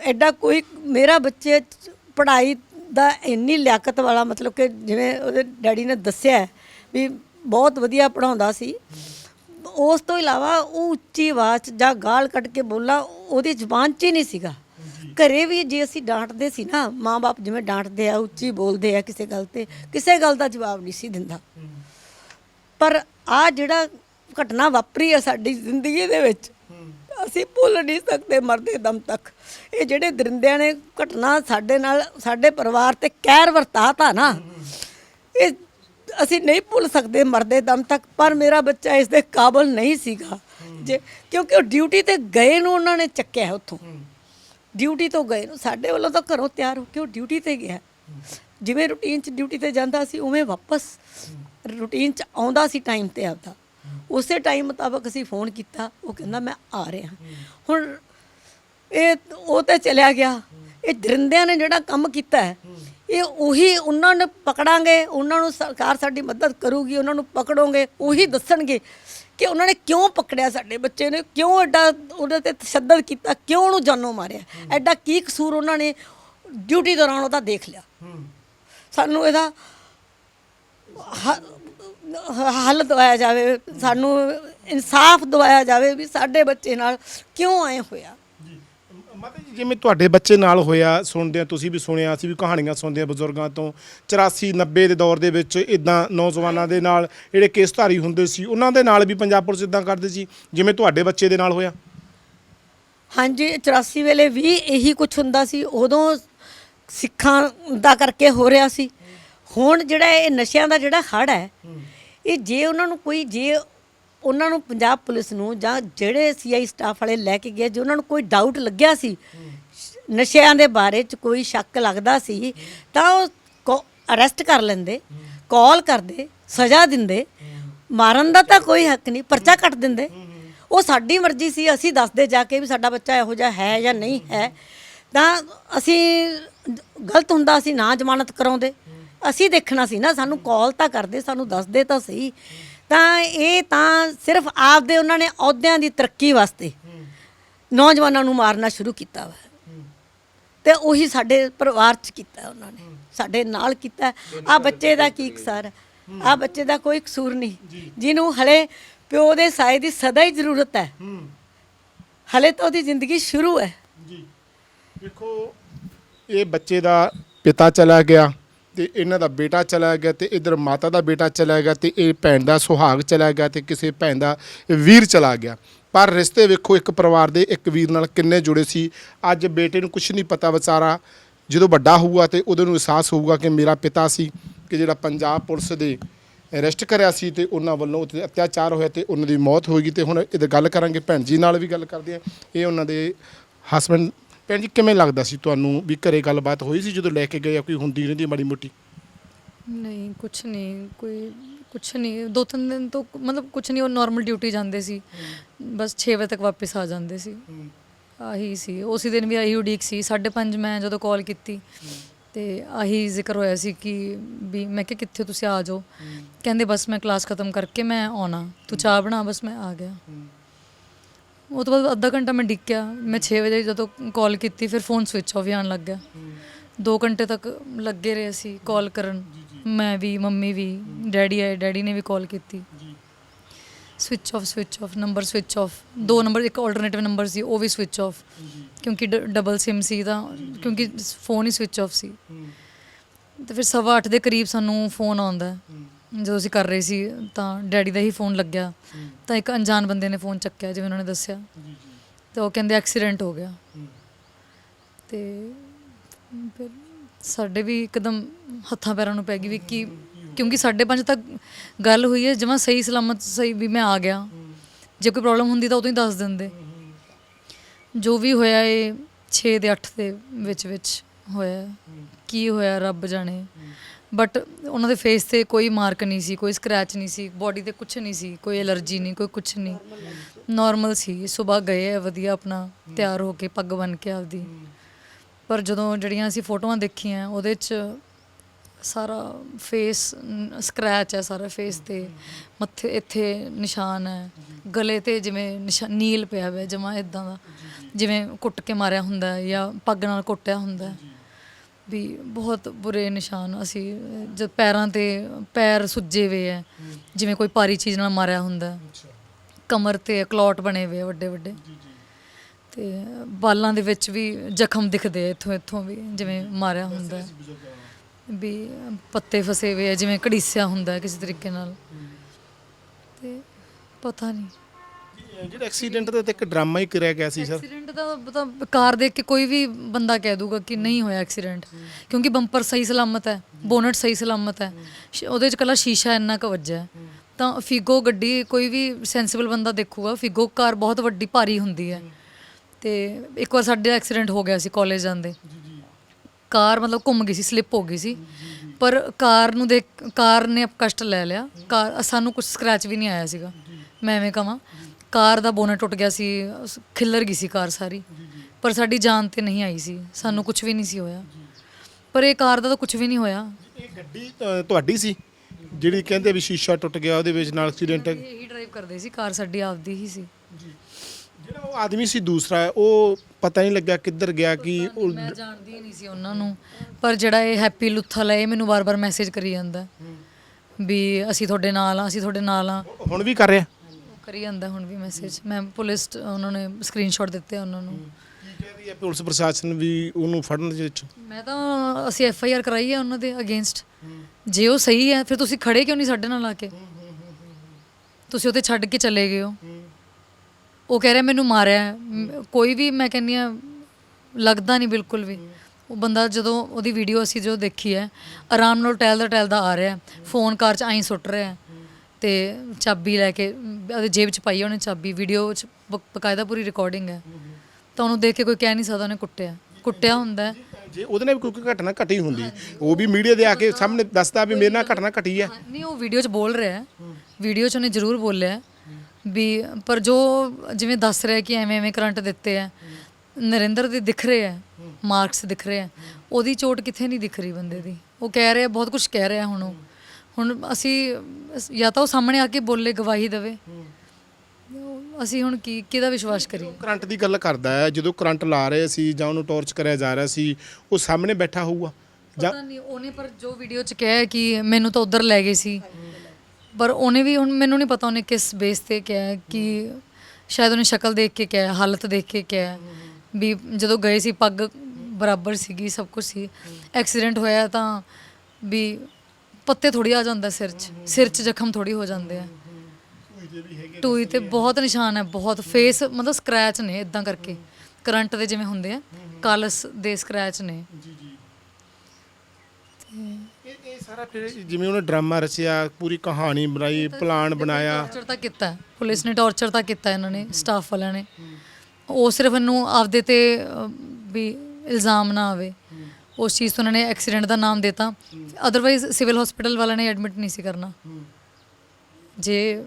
ਐਡਾ ਕੋਈ, ਮੇਰਾ ਬੱਚੇ ਚ ਪੜ੍ਹਾਈ ਦਾ ਇੰਨੀ ਲਿਆਕਤ ਵਾਲਾ ਮਤਲਬ ਕਿ ਜਿਵੇਂ ਉਹਦੇ ਡੈਡੀ ਨੇ ਦੱਸਿਆ ਹੈ ਵੀ ਬਹੁਤ ਵਧੀਆ ਪੜਾਉਂਦਾ ਸੀ। ਉਸ ਤੋਂ ਇਲਾਵਾ ਉਹ ਉੱਚੀ ਆਵਾਜ਼ 'ਚ ਜਾਂ ਗਾਲ ਕੱਢ ਕੇ ਬੋਲਾ ਉਹਦੀ ਜ਼ੁਬਾਨ 'ਚ ਹੀ ਨਹੀਂ ਸੀਗਾ। ਘਰੇ ਵੀ ਜੇ ਅਸੀਂ ਡਾਂਟਦੇ ਸੀ ਨਾ ਮਾਂ-ਬਾਪ ਜਿਵੇਂ ਡਾਂਟਦੇ ਆ ਉੱਚੀ ਬੋਲਦੇ ਆ ਕਿਸੇ ਗੱਲ ਤੇ ਕਿਸੇ ਗੱਲ ਦਾ ਜਵਾਬ ਨਹੀਂ ਸੀ ਦਿੰਦਾ। ਪਰ ਆ ਜਿਹੜਾ ਘਟਨਾ ਵਾਪਰੀ ਆ ਸਾਡੀ ਜ਼ਿੰਦਗੀ ਦੇ ਵਿੱਚ ਅਸੀਂ ਭੁੱਲ ਨਹੀਂ ਸਕਦੇ ਮਰਦੇ ਦਮ ਤੱਕ। ਇਹ ਜਿਹੜੇ ਦਰਿੰਦਿਆਂ ਨੇ ਘਟਨਾ ਸਾਡੇ ਨਾਲ ਸਾਡੇ ਪਰਿਵਾਰ ਤੇ ਕਹਿਰ ਵਰਤਾਤਾ ਨਾ ਇਹ ਅਸੀਂ ਨਹੀਂ ਭੁੱਲ ਸਕਦੇ ਮਰਦੇ ਦਮ ਤੱਕ ਪਰ ਮੇਰਾ ਬੱਚਾ ਇਸ ਦੇ ਕਾਬਲ ਨਹੀਂ ਸੀਗਾ। ਜੇ ਕਿਉਂਕਿ ਉਹ ਡਿਊਟੀ ਤੇ ਗਏ ਨੂੰ ਉਹਨਾਂ ਨੇ ਚੱਕਿਆ ਉੱਥੋਂ। ਡਿਊਟੀ ਤੋਂ ਗਏ ਨੂੰ ਸਾਡੇ ਵੱਲੋਂ ਤਾਂ ਘਰੋਂ ਤਿਆਰ ਹੋ ਕੇ ਉਹ ਡਿਊਟੀ ਤੇ ਗਿਆ। ਜਿਵੇਂ ਰੂਟੀਨ 'ਚ ਡਿਊਟੀ ਤੇ ਜਾਂਦਾ ਸੀ ਉਵੇਂ ਵਾਪਸ ਰੂਟੀਨ 'ਚ ਆਉਂਦਾ ਸੀ ਟਾਈਮ ਤੇ ਆਪਦਾ। ਉਸੇ ਟਾਈਮ ਮੁਤਾਬਕ ਅਸੀਂ ਫੋਨ ਕੀਤਾ ਉਹ ਕਹਿੰਦਾ ਮੈਂ ਆ ਰਿਹਾ। ਹੁਣ ਇਹ ਉਹ ਤੇ ਚਲਿਆ ਗਿਆ। ਇਹ ਦਰਿੰਦਿਆਂ ਨੇ ਜਿਹੜਾ ਕੰਮ ਕੀਤਾ ਹੈ ਇਹ ਉਹੀ ਉਹਨਾਂ ਨੂੰ ਪਕੜਾਂਗੇ, ਉਹਨਾਂ ਨੂੰ ਸਰਕਾਰ ਸਾਡੀ ਮਦਦ ਕਰੂਗੀ, ਉਹਨਾਂ ਨੂੰ ਪਕੜੋਗੇ, ਉਹੀ ਦੱਸਣਗੇ ਕਿ ਉਹਨਾਂ ਨੇ ਕਿਉਂ ਪਕੜਿਆ ਸਾਡੇ ਬੱਚੇ ਨੇ, ਕਿਉਂ ਐਡਾ ਉਹਦੇ ਤੇ ਤਸ਼ੱਦਦ ਕੀਤਾ, ਕਿਉਂ ਉਹਨੂੰ ਜਾਨੋਂ ਮਾਰਿਆ, ਐਡਾ ਕੀ ਕਸੂਰ ਉਹਨਾਂ ਨੇ ਡਿਊਟੀ ਦੌਰਾਨ ਉਹਦਾ ਦੇਖ ਲਿਆ। ਸਾਨੂੰ ਇਹਦਾ ਹੱਲ ਦਵਾਇਆ ਜਾਵੇ, ਸਾਨੂੰ ਇਨਸਾਫ ਦਵਾਇਆ ਜਾਵੇ ਵੀ ਸਾਡੇ ਬੱਚੇ ਨਾਲ ਕਿਉਂ ਐ ਹੋਇਆ ਮਾਤਾ ਜੀ, ਜਿਵੇਂ ਤੁਹਾਡੇ ਬੱਚੇ ਨਾਲ ਹੋਇਆ, ਸੁਣਦੇ ਆ ਤੁਸੀਂ ਵੀ ਸੁਣਿਆ, ਅਸੀਂ ਵੀ ਕਹਾਣੀਆਂ ਸੁਣਦੇ ਆ ਬਜ਼ੁਰਗਾਂ ਤੋਂ। 84 90 ਦੇ ਦੌਰ ਦੇ ਵਿੱਚ ਇਦਾਂ ਨੌਜਵਾਨਾਂ ਦੇ ਨਾਲ ਜਿਹੜੇ ਕੇਸਧਾਰੀ ਹੁੰਦੇ ਸੀ, ਉਹਨਾਂ ਦੇ ਨਾਲ ਵੀ ਪੰਜਾਬ ਪੁਲਿਸ ਇਦਾਂ ਕਰਦੇ ਸੀ, ਜਿਵੇਂ ਤੁਹਾਡੇ ਬੱਚੇ ਦੇ ਨਾਲ ਹੋਇਆ? ਹਾਂਜੀ 84 ਵੇਲੇ ਵੀ ਇਹੀ ਕੁਝ ਹੁੰਦਾ ਸੀ, ਉਦੋਂ ਸਿੱਖਾਂ ਦਾ ਕਰਕੇ ਹੋ ਰਿਹਾ ਸੀ। ਹੁਣ ਜਿਹੜਾ ਇਹ ਨਸ਼ਿਆਂ ਦਾ ਜਿਹੜਾ ਹੜ ਹੈ, ਇਹ ਜੇ ਉਹਨਾਂ ਨੂੰ ਕੋਈ, ਜੇ ਉਹਨਾਂ ਨੂੰ ਪੰਜਾਬ ਪੁਲਿਸ ਨੂੰ ਜਾਂ ਜਿਹੜੇ ਸੀਆਈ ਸਟਾਫ ਵਾਲੇ ਲੈ ਕੇ ਗਏ, ਜੇ ਉਹਨਾਂ ਨੂੰ ਕੋਈ ਡਾਊਟ ਲੱਗਿਆ ਸੀ, ਨਸ਼ਿਆਂ ਦੇ ਬਾਰੇ ਚ ਕੋਈ ਸ਼ੱਕ ਲੱਗਦਾ ਸੀ, ਤਾਂ ਉਹ ਅਰੈਸਟ ਕਰ ਲੈਂਦੇ ਕਾਲ ਕਰਦੇ, ਸਜ਼ਾ ਦਿੰਦੇ। ਮਾਰਨ ਦਾ ਤਾਂ ਕੋਈ ਹੱਕ ਨਹੀਂ, ਪਰਚਾ ਕੱਟ ਦਿੰਦੇ। ਉਹ ਸਾਡੀ ਮਰਜ਼ੀ ਸੀ, ਅਸੀਂ ਦੱਸਦੇ ਜਾ ਕੇ ਵੀ ਸਾਡਾ ਬੱਚਾ ਇਹੋ ਜਿਹਾ ਹੈ ਜਾਂ ਨਹੀਂ ਹੈ। ਤਾਂ ਅਸੀਂ ਗਲਤ ਹੁੰਦਾ ਅਸੀਂ ਨਾ ਜ਼ਮਾਨਤ ਕਰਾਉਂਦੇ। ਅਸੀਂ ਦੇਖਣਾ ਸੀ ਨਾ, ਸਾਨੂੰ ਕਾਲ ਤਾਂ ਕਰਦੇ, ਸਾਨੂੰ ਦੱਸਦੇ ਤਾਂ ਸਹੀ। ਤਾਂ ਇਹ ਤਾਂ ਸਿਰਫ ਆਪਦੇ ਉਹਨਾਂ ਨੇ ਅਹੁਦਿਆਂ ਦੀ ਤਰੱਕੀ ਵਾਸਤੇ ਨੌਜਵਾਨਾਂ ਨੂੰ ਮਾਰਨਾ ਸ਼ੁਰੂ ਕੀਤਾ ਵਾ। ਤੇ ਉਹੀ ਸਾਡੇ ਪਰਿਵਾਰ ਚ ਕੀਤਾ ਉਹਨਾਂ ਨੇ ਸਾਡੇ ਨਾਲ ਕੀਤਾ। ਆ ਬੱਚੇ ਦਾ ਕੀ ਕਸੂਰ? ਆ ਬੱਚੇ ਦਾ ਕੋਈ ਕਸੂਰ ਨਹੀਂ। ਜਿਹਨੂੰ ਹਲੇ ਪਿਓ ਦੇ ਸਾਏ ਦੀ ਸਦਾ ਹੀ ਜ਼ਰੂਰਤ ਹੈ। ਹਲੇ ਤਾਂ ਉਹਦੀ ਜ਼ਿੰਦਗੀ ਸ਼ੁਰੂ ਹੈ। ਜੀ। ਦੇਖੋ ਇਹ ਬੱਚੇ ਦਾ ਪਿਤਾ ਚਲਾ ਗਿਆ। ਤੇ ਇਹਨਾਂ ਦਾ ਬੇਟਾ ਚਲਾ ਗਿਆ ਤੇ ਇਧਰ ਮਾਤਾ ਦਾ ਬੇਟਾ ਚਲਾ ਗਿਆ ਤੇ ਇਹ ਭੈਣ ਦਾ ਸੁਹਾਗ ਚਲਾ ਗਿਆ ਤੇ ਕਿਸੇ ਭੈਣ ਦਾ ਵੀਰ ਚਲਾ ਗਿਆ। ਪਰ ਰਿਸ਼ਤੇ ਵੇਖੋ, ਇੱਕ ਪਰਿਵਾਰ ਦੇ ਇੱਕ ਵੀਰ ਨਾਲ ਕਿੰਨੇ ਜੁੜੇ ਸੀ। ਅੱਜ ਬੇਟੇ ਨੂੰ ਕੁਝ ਨਹੀਂ ਪਤਾ ਵਿਚਾਰਾ। ਜਦੋਂ ਵੱਡਾ ਹੋਊਗਾ ਤੇ ਉਹਦੇ ਨੂੰ ਅਹਿਸਾਸ ਹੋਊਗਾ ਕਿ ਮੇਰਾ ਪਿਤਾ ਸੀ ਕਿ ਜਿਹੜਾ ਪੰਜਾਬ ਪੁਲਿਸ ਦੇ ਅਰੈਸਟ ਕਰਿਆ ਸੀ ਤੇ ਉਹਨਾਂ ਵੱਲੋਂ ਉੱਤੇ ਅਤਿਆਚਾਰ ਹੋਇਆ ਤੇ ਉਹਨਾਂ ਦੀ ਮੌਤ ਹੋਏਗੀ ਤੇ ਹੁਣ ਇਹਦੇ ਗੱਲ ਕਰਾਂਗੇ। ਭੈਣ ਜੀ ਨਾਲ ਵੀ ਗੱਲ ਕਰਦੇ ਆ ਇਹ ਉਹਨਾਂ ਦੇ ਹਸਬੰਡ ਭੈਣ ਜੀ ਕਿਵੇਂ ਲੱਗਦਾ ਸੀ ਤੁਹਾਨੂੰ ਵੀ ਘਰੇ ਗੱਲਬਾਤ ਹੋਈ ਸੀ ਜਦੋਂ ਲੈ ਕੇ ਗਏ ਆ? ਕੋਈ ਹੁੰਦੀ ਰਹਿੰਦੀ ਮਾੜੀ ਮੋਟੀ? ਨਹੀਂ ਕੁਛ ਨਹੀਂ। ਕੋਈ ਕੁਛ ਨਹੀਂ। ਦੋ ਤਿੰਨ ਦਿਨ ਤੋਂ ਮਤਲਬ ਕੁਛ ਨਹੀਂ ਉਹ ਨਾਰਮਲ ਡਿਊਟੀ ਜਾਂਦੇ ਸੀ। ਬਸ 6 ਵਜੇ ਤੱਕ ਵਾਪਸ ਆ ਜਾਂਦੇ ਸੀ। ਆਹੀ ਸੀ। ਉਸੇ ਦਿਨ ਵੀ ਆਹੀ ਉਡੀਕ ਸੀ। 5:30 ਮੈਂ ਜਦੋਂ ਕਾਲ ਕੀਤੀ ਤੇ ਆਹੀ ਜ਼ਿਕਰ ਹੋਇਆ ਸੀ ਕਿ ਵੀ ਮੈਂ ਕਿ ਕਿੱਥੇ ਤੁਸੀਂ ਆ ਜਾਓ? ਕਹਿੰਦੇ ਬਸ ਮੈਂ ਕਲਾਸ ਖਤਮ ਕਰਕੇ ਮੈਂ ਆਉਣਾ। ਤੂੰ ਚਾਹ ਬਣਾ ਬਸ ਮੈਂ ਆ ਗਿਆ। ਉਹ ਤੋਂ ਬਾਅਦ ਅੱਧਾ ਘੰਟਾ ਮੈਂ ਡਿੱਕਿਆ ਮੈਂ 6 ਵਜੇ ਜਦੋਂ ਕਾਲ ਕੀਤੀ ਫਿਰ ਫੋਨ ਸਵਿਚ ਆਫ ਆਉਣ ਲੱਗ ਗਿਆ। 2 ਘੰਟੇ ਤੱਕ ਲੱਗੇ ਰਹੇ ਸੀ ਕਾਲ ਕਰਨ। ਮੈਂ ਵੀ ਮੰਮੀ ਵੀ ਡੈਡੀ ਆਏ ਡੈਡੀ ਨੇ ਵੀ ਕਾਲ ਕੀਤੀ। Switch off switch off number switch off ਦੋ ਨੰਬਰ ਇੱਕ ਆਲਟਰਨੇਟਿਵ ਨੰਬਰ ਸੀ ਉਹ ਵੀ ਸਵਿਚ ਆਫ ਕਿਉਂਕਿ ਡਬਲ ਸਿਮ ਸੀ ਤਾਂ ਕਿਉਂਕਿ ਫੋਨ ਹੀ ਸਵਿਚ ਆਫ ਸੀ। ਤੇ ਫਿਰ ਸਵਾ ਅੱਠ ਦੇ ਕਰੀਬ ਸਾਨੂੰ ਫੋਨ ਆਉਂਦਾ। ਹੈ। ਜਦੋਂ ਅਸੀਂ ਕਰ ਰਹੇ ਸੀ ਤਾਂ ਡੈਡੀ ਦਾ ਹੀ ਫੋਨ ਲੱਗਿਆ। ਤਾਂ ਇੱਕ ਅਣਜਾਣ ਬੰਦੇ ਨੇ ਫੋਨ ਚੱਕਿਆ ਜਿਵੇਂ ਉਹਨਾਂ ਨੇ ਦੱਸਿਆ। ਤੇ ਉਹ ਕਹਿੰਦੇ ਐਕਸੀਡੈਂਟ ਹੋ ਗਿਆ। ਤੇ ਫਿਰ ਸਾਡੇ ਵੀ ਇੱਕਦਮ ਹੱਥਾਂ ਪੈਰਾਂ ਨੂੰ ਪੈ ਗਈ ਵੀ ਕਿ ਕਿਉਂਕਿ ਸਾਡੇ ਪੰਜ ਤੱਕ ਗੱਲ ਹੋਈ ਹੈ ਜਮਾ ਸਹੀ ਸਲਾਮਤ ਸਹੀ ਵੀ ਮੈਂ ਆ ਗਿਆ। ਜੇ ਕੋਈ ਪ੍ਰੋਬਲਮ ਹੁੰਦੀ ਤਾਂ ਉਦੋਂ ਹੀ ਦੱਸ ਦਿੰਦੇ। ਜੋ ਵੀ ਹੋਇਆ ਇਹ 6 ਦੇ 8 ਦੇ ਵਿੱਚ ਵਿੱਚ ਹੋਇਆ। ਕੀ ਹੋਇਆ ਰੱਬ ਜਾਣੇ। ਬਟ ਉਹਨਾਂ ਦੇ ਫੇਸ ਤੇ ਕੋਈ ਮਾਰਕ ਨਹੀਂ ਸੀ, ਕੋਈ ਸਕ੍ਰੈਚ ਨਹੀਂ ਸੀ ਬੋਡੀ ਤੇ ਕੁਝ ਨਹੀਂ ਸੀ, ਕੋਈ ਐਲਰਜੀ ਨਹੀਂ, ਕੋਈ ਕੁਝ ਨਹੀਂ। ਨਾਰਮਲ ਸੀ ਸਵੇਰ ਗਏ ਆ ਵਧੀਆ ਆਪਣਾ, ਤਿਆਰ ਹੋ ਕੇ ਪੱਗ ਬਨ ਕੇ ਆਪਦੀ। ਪਰ ਜਦੋਂ ਜਿਹੜੀਆਂ ਅਸੀਂ ਫੋਟੋਆਂ ਦੇਖੀਆਂ, ਉਹਦੇ 'ਚ ਸਾਰਾ ਫੇਸ ਸਕ੍ਰੈਚ ਹੈ ਸਾਰਾ ਫੇਸ ਤੇ। ਮੱਥੇ, ਇੱਥੇ ਨਿਸ਼ਾਨ ਹੈ, ਗਲੇ ਤੇ ਜਿਵੇਂ ਨਿਸ਼ਾ- ਨੀਲ ਪਿਆ ਹੋਇਆ, ਜਮਾ ਇਦਾਂ ਦਾ। ਜਿਵੇਂ ਕੁੱਟ ਕੇ ਮਾਰਿਆ ਹੁੰਦਾ ਜਾਂ ਪੱਗ ਨਾਲ ਕੁੱਟਿਆ ਹੁੰਦਾ ਵੀ ਬਹੁਤ ਬੁਰੇ ਨਿਸ਼ਾਨ ਅਸੀਂ ਜਦ ਪੈਰਾਂ ਤੇ ਪੈਰ ਸੁੱਜੇ ਹੋਏ ਹੈ ਜਿਵੇਂ ਕੋਈ ਭਾਰੀ ਚੀਜ਼ ਨਾਲ ਮਾਰਿਆ ਹੁੰਦਾ। ਕਮਰ ਤੇ ਕਲੌਟ ਬਣੇ ਹੋਏ ਵੱਡੇ ਵੱਡੇ। ਤੇ ਬਾਲਾਂ ਦੇ ਵਿੱਚ ਵੀ ਜ਼ਖਮ ਦਿਖਦੇ ਆ ਇੱਥੋਂ ਇੱਥੋਂ ਵੀ ਜਿਵੇਂ ਮਾਰਿਆ ਹੁੰਦਾ। ਵੀ ਪੱਤੇ ਫਸੇ ਹੋਏ ਆ ਜਿਵੇਂ ਘੜੀਸਿਆ ਹੁੰਦਾ ਕਿਸੇ ਤਰੀਕੇ ਨਾਲ। ਤੇ ਪਤਾ ਨਹੀਂ ਜਿਹੜਾ ਐਕਸੀਡੈਂਟ ਦਾ ਤਾਂ ਇੱਕ ਡਰਾਮਾ ਹੀ ਕਰਿਆ ਗਿਆ ਸੀ, ਸਰ। ਐਕਸੀਡੈਂਟ ਦਾ ਪਤਾ ਕਾਰ ਦੇਖ ਕੇ ਕੋਈ ਵੀ ਬੰਦਾ ਕਹਿ ਦੂਗਾ ਕਿ ਨਹੀਂ ਹੋਇਆ ਐਕਸੀਡੈਂਟ, ਕਿਉਂਕਿ ਬੰਪਰ ਸਹੀ ਸਲਾਮਤ ਹੈ, ਬੋਨਟ ਸਹੀ ਸਲਾਮਤ ਹੈ ਉਹਦੇ 'ਚ ਕੱਲਾ ਸ਼ੀਸ਼ਾ ਇੰਨਾ ਕੁ ਵੱਜਿਆ। ਤਾਂ ਫਿਗੋ ਗੱਡੀ ਕੋਈ ਵੀ ਸੈਂਸੀਬਲ ਬੰਦਾ ਦੇਖੂਗਾ, ਫਿਗੋ ਕਾਰ ਬਹੁਤ ਵੱਡੀ ਭਾਰੀ ਹੁੰਦੀ ਹੈ। ਤੇ ਇੱਕ ਵਾਰ ਸਾਡੇ ਐਕਸੀਡੈਂਟ ਹੋ ਗਿਆ ਸੀ ਕਾਲਜ ਜਾਂਦੇ ਕਾਰ ਮਤਲਬ ਘੁੰਮ ਗਈ ਸੀ, ਸਲਿੱਪ ਹੋ ਗਈ ਸੀ। ਪਰ ਕਾਰ ਨੂੰ ਦੇਖ, ਕਾਰ ਨੇ ਕਸ਼ਟ ਲੈ ਲਿਆ। ਕਾਰ, ਸਾਨੂੰ ਕੁਝ ਸਕ੍ਰੈਚ ਵੀ ਨਹੀਂ ਆਇਆ ਸੀਗਾ। ਮੈਂ ਐਵੇਂ ਕਹਾਂ ਕਾਰ ਦਾ ਬੋਨਟ ਟੁੱਟ ਗਿਆ ਸੀ ਉਸ- ਖਿੱਲਰ ਗਈ ਸੀ ਕਾਰ ਸਾਰੀ। ਪਰ ਸਾਡੀ ਜਾਨ ਤੇ ਨਹੀਂ ਆਈ ਸੀ ਸਾਨੂੰ ਕੁਝ ਵੀ ਨਹੀਂ ਸੀ ਹੋਇਆ। ਪਰ ਇਹ ਕਾਰ ਦਾ ਤਾਂ ਕੁਝ ਵੀ ਨਹੀਂ ਹੋਇਆ। ਇਹ ਗੱਡੀ ਅ, ਤੁਹਾਡੀ ਸੀ ਜਿਹੜੀ ਕਹਿੰਦੇ ਵੀ ਸ਼ੀਸ਼ਾ ਟੁੱਟ ਗਿਆ ਉਹਦੇ ਵਿੱਚ ਨਾਲ ਐਕਸੀਡੈਂਟ ਇਹੀ ਡਰਾਈਵ ਕਰਦੇ ਸੀ ਕਾਰ ਸਾਡੀ ਆਪਦੀ ਹੀ ਸੀ। ਜਿਹੜਾ ਉਹ ਆਦਮੀ ਸੀ ਦੂਸਰਾ ਉਹ ਪਤਾ ਨਹੀਂ ਲੱਗਾ ਕਿੱਧਰ ਗਿਆ ਕਿ ਉਹ ਮੈਂ ਜਾਣਦੀ ਹੀ ਨਹੀਂ ਸੀ ਉਹਨਾਂ ਨੂੰ ਪਰ ਜਿਹੜਾ ਇਹ ਹੈਪੀ ਲੁੱਥਲ ਹੈ ਇਹ ਮੈਨੂੰ ਵਾਰ-ਵਾਰ ਮੈਸੇਜ ਕਰੀ ਜਾਂਦਾ। ਵੀ ਅਸੀਂ ਤੁਹਾਡੇ ਨਾਲ ਆ ਅਸੀਂ ਤੁਹਾਡੇ ਨਾਲ ਆ ਹੁਣ ਵੀ ਕਰ ਰਿਹਾ? ਕਰੀ ਜਾਂਦਾ ਹੁਣ ਵੀ ਮੈਸੇਜ ਮੈਂ ਪੁਲਿਸ ਉਹਨਾਂ ਨੇ ਸਕਰੀਨਸ਼ਾਟ ਦਿੱਤੇ ਉਹਨਾਂ ਨੂੰ। ਕੀ ਕਹਿ ਰਹੀ ਹੈ ਪੁਲਿਸ ਪ੍ਰਸ਼ਾਸਨ ਵੀ ਉਹਨੂੰ ਫੜਨ ਦੇ ਵਿੱਚ? ਮੈਂ ਤਾਂ ਅਸੀਂ ਐਫ ਆਈ ਆਰ ਕਰਾਈ ਹੈ ਉਹਨਾਂ ਦੇ ਅਗੇਂਸਟ ਜੇ ਉਹ ਸਹੀ ਹੈ ਫਿਰ ਤੁਸੀਂ ਖੜੇ ਕਿਉਂ ਨਹੀਂ ਸਾਡੇ ਨਾਲ ਆ ਕੇ? ਤੁਸੀਂ ਉਹਤੇ ਛੱਡ ਕੇ ਚਲੇ ਗਏ ਹੋ। ਉਹ ਕਹਿ ਰਿਹਾ ਮੈਨੂੰ ਮਾਰਿਆ ਕੋਈ ਵੀ ਮੈਂ ਕਹਿੰਨੀ ਆ ਲੱਗਦਾ ਨਹੀਂ ਬਿਲਕੁਲ ਵੀ। ਉਹ ਬੰਦਾ ਜਦੋਂ ਉਹਦੀ ਵੀਡੀਓ ਅਸੀਂ ਜੋ ਦੇਖੀ ਹੈ ਆਰਾਮ ਨਾਲ ਟਹਿਲਦਾ ਟਹਿਲਦਾ ਆ ਰਿਹਾ ਫੋਨ ਕਾਰ 'ਚ ਆਈ ਸੁੱਟ ਰਿਹਾ ਤੇ ਚਾਬੀ ਲੈ ਕੇ ਉਹਦੇ ਜੇਬ 'ਚ ਪਾਈ ਉਹਨੇ ਚਾਬੀ ਵੀਡੀਓ 'ਚ ਬ- ਬਕਾਇਦਾ ਪੂਰੀ ਰਿਕਾਰਡਿੰਗ ਹੈ। ਤਾਂ ਉਹਨੂੰ ਦੇਖ ਕੇ ਕੋਈ ਕਹਿ ਨਹੀਂ ਸਕਦਾ ਉਹਨੇ ਕੁੱਟਿਆ। ਕੁੱਟਿਆ ਹੁੰਦਾ ਹੈ। ਜੇ ਉਹਦੇ ਨਾਲ ਵੀ ਕੋਈ ਘਟਨਾ ਘਟੀ ਹੁੰਦੀ ਉਹ ਵੀ ਮੀਡੀਆ ਦੇ ਆ ਕੇ ਸਾਹਮਣੇ ਦੱਸਦਾ ਵੀ ਮੇਰੇ ਨਾਲ ਘਟਨਾ ਘਟੀ ਹੈ। ਹਾਂ, ਨਹੀਂ ਉਹ ਵੀਡੀਓ 'ਚ ਬੋਲ ਰਿਹਾ ਹੈ। ਵੀਡੀਓ 'ਚ ਉਹਨੇ ਜ਼ਰੂਰ ਬੋਲਿਆ ਹੈ ਵੀ ਪਰ ਜੋ ਜਿਵੇਂ ਦੱਸ ਰਿਹਾ ਕਿ ਐਵੇਂ ਐਵੇਂ ਕਰੰਟ ਦਿੱਤੇ ਆ ਨਰਿੰਦਰ ਦੇ ਦਿਖ ਰਹੇ ਆ ਮਾਰਕਸ ਦਿਖ ਰਹੇ ਆ ਉਹਦੀ ਚੋਟ ਕਿੱਥੇ ਨਹੀਂ ਦਿਖ ਰਹੀ ਬੰਦੇ ਦੀ। ਉਹ ਕਹਿ ਰਿਹਾ ਬਹੁਤ ਕੁਝ ਕਹਿ ਰਿਹਾ ਹੁਣ ਉਹ। ਹੁਣ ਅਸੀਂ ਜਾਂ ਤਾਂ ਉਹ ਸਾਹਮਣੇ ਆ ਕੇ ਬੋਲੇ ਗਵਾਹੀ ਦੇਵੇ। ਅਸੀਂ ਹੁਣ ਕੀ ਕਿਹਦਾ ਵਿਸ਼ਵਾਸ ਕਰੀਏ? ਕਰੰਟ ਦੀ ਗੱਲ ਕਰਦਾ ਹੈ ਜਦੋਂ ਕਰੰਟ ਲਾ ਰਹੇ ਸੀ ਜਾਂ ਉਹਨੂੰ ਟਾਰਚ ਕਰਿਆ ਜਾ ਰਿਹਾ ਸੀ ਉਹ ਸਾਹਮਣੇ ਬੈਠਾ ਹੋਊਗਾ। ਪਤਾ ਨਹੀਂ ਉਹਨੇ ਪਰ ਜੋ ਵੀਡੀਓ 'ਚ ਕਿਹਾ ਕਿ ਮੈਨੂੰ ਤਾਂ ਉਧਰ ਲੈ ਗਏ ਸੀ। ਪਰ ਉਹਨੇ ਵੀ ਹੁਣ ਮੈਨੂੰ ਨਹੀਂ ਪਤਾ ਉਹਨੇ ਕਿਸ ਬੇਸ ਤੇ ਕਿਹਾ ਕਿ ਸ਼ਾਇਦ ਉਹਨੇ ਸ਼ਕਲ ਦੇਖ ਕੇ ਕਿਹਾ ਹਾਲਤ ਦੇਖ ਕੇ ਕਿਹਾ ਵੀ ਜਦੋਂ ਗਏ ਸੀ ਪੱਗ ਬਰਾਬਰ ਸੀਗੀ ਸਭ ਕੁਝ ਸੀ। ਐਕਸੀਡੈਂਟ ਹੋਇਆ ਤਾਂ ਵੀ ਪੱਤੇ ਥੋੜੀ ਆ ਜਾਂਦਾ ਸਿਰ 'ਚ ਸਿਰ 'ਚ ਜ਼ਖਮ ਥੋੜੀ ਹੋ ਜਾਂਦੇ ਆ। ਟੂਈ ਤੇ ਬਹੁਤ ਨਿਸ਼ਾਨ ਹੈ ਬਹੁਤ ਫੇਸ ਮਤਲਬ ਸਕ੍ਰੈਚ ਨੇ ਇਦਾਂ ਕਰਕੇ। ਕਰੰਟ ਦੇ ਜਿਵੇਂ ਹੁੰਦੇ ਆ ਕਾਲਸ ਦੇ ਸਕ੍ਰੈਚ ਨੇ। ਇਹ ਇਹ ਸਾਰਾ ਫਿਰ ਜਿਵੇਂ ਉਹਨੇ ਡਰਾਮਾ ਰਚਿਆ ਪੂਰੀ ਕਹਾਣੀ ਬਣਾਈ ਪਲਾਨ ਬਣਾਇਆ। ਟੌਰਚਰ ਤਾਂ ਕੀਤਾ ਹੈ। ਪੁਲਿਸ ਨੇ ਟੌਰਚਰ ਤਾਂ ਕੀਤਾ ਇਹਨਾਂ ਨੇ ਸਟਾਫ ਵਾਲਿਆਂ ਨੇ। ਉਹ ਸਿਰਫ ਇਹਨੂੰ ਆਪਦੇ ਤੇ ਅਹ, ਵੀ ਇਲਜ਼ਾਮ ਨਾ ਆਵੇ। ਉਸ ਚੀਜ਼ ਤੋਂ ਉਹਨਾਂ ਨੇ ਐਕਸੀਡੈਂਟ ਦਾ ਨਾਮ ਦਿੱਤਾ। ਅਦਰਵਾਈਜ਼ ਸਿਵਲ ਹਸਪੀਟਲ ਵਾਲਿਆਂ ਨੇ ਐਡਮਿਟ ਨਹੀਂ ਸੀ ਕਰਨਾ। ਜੇ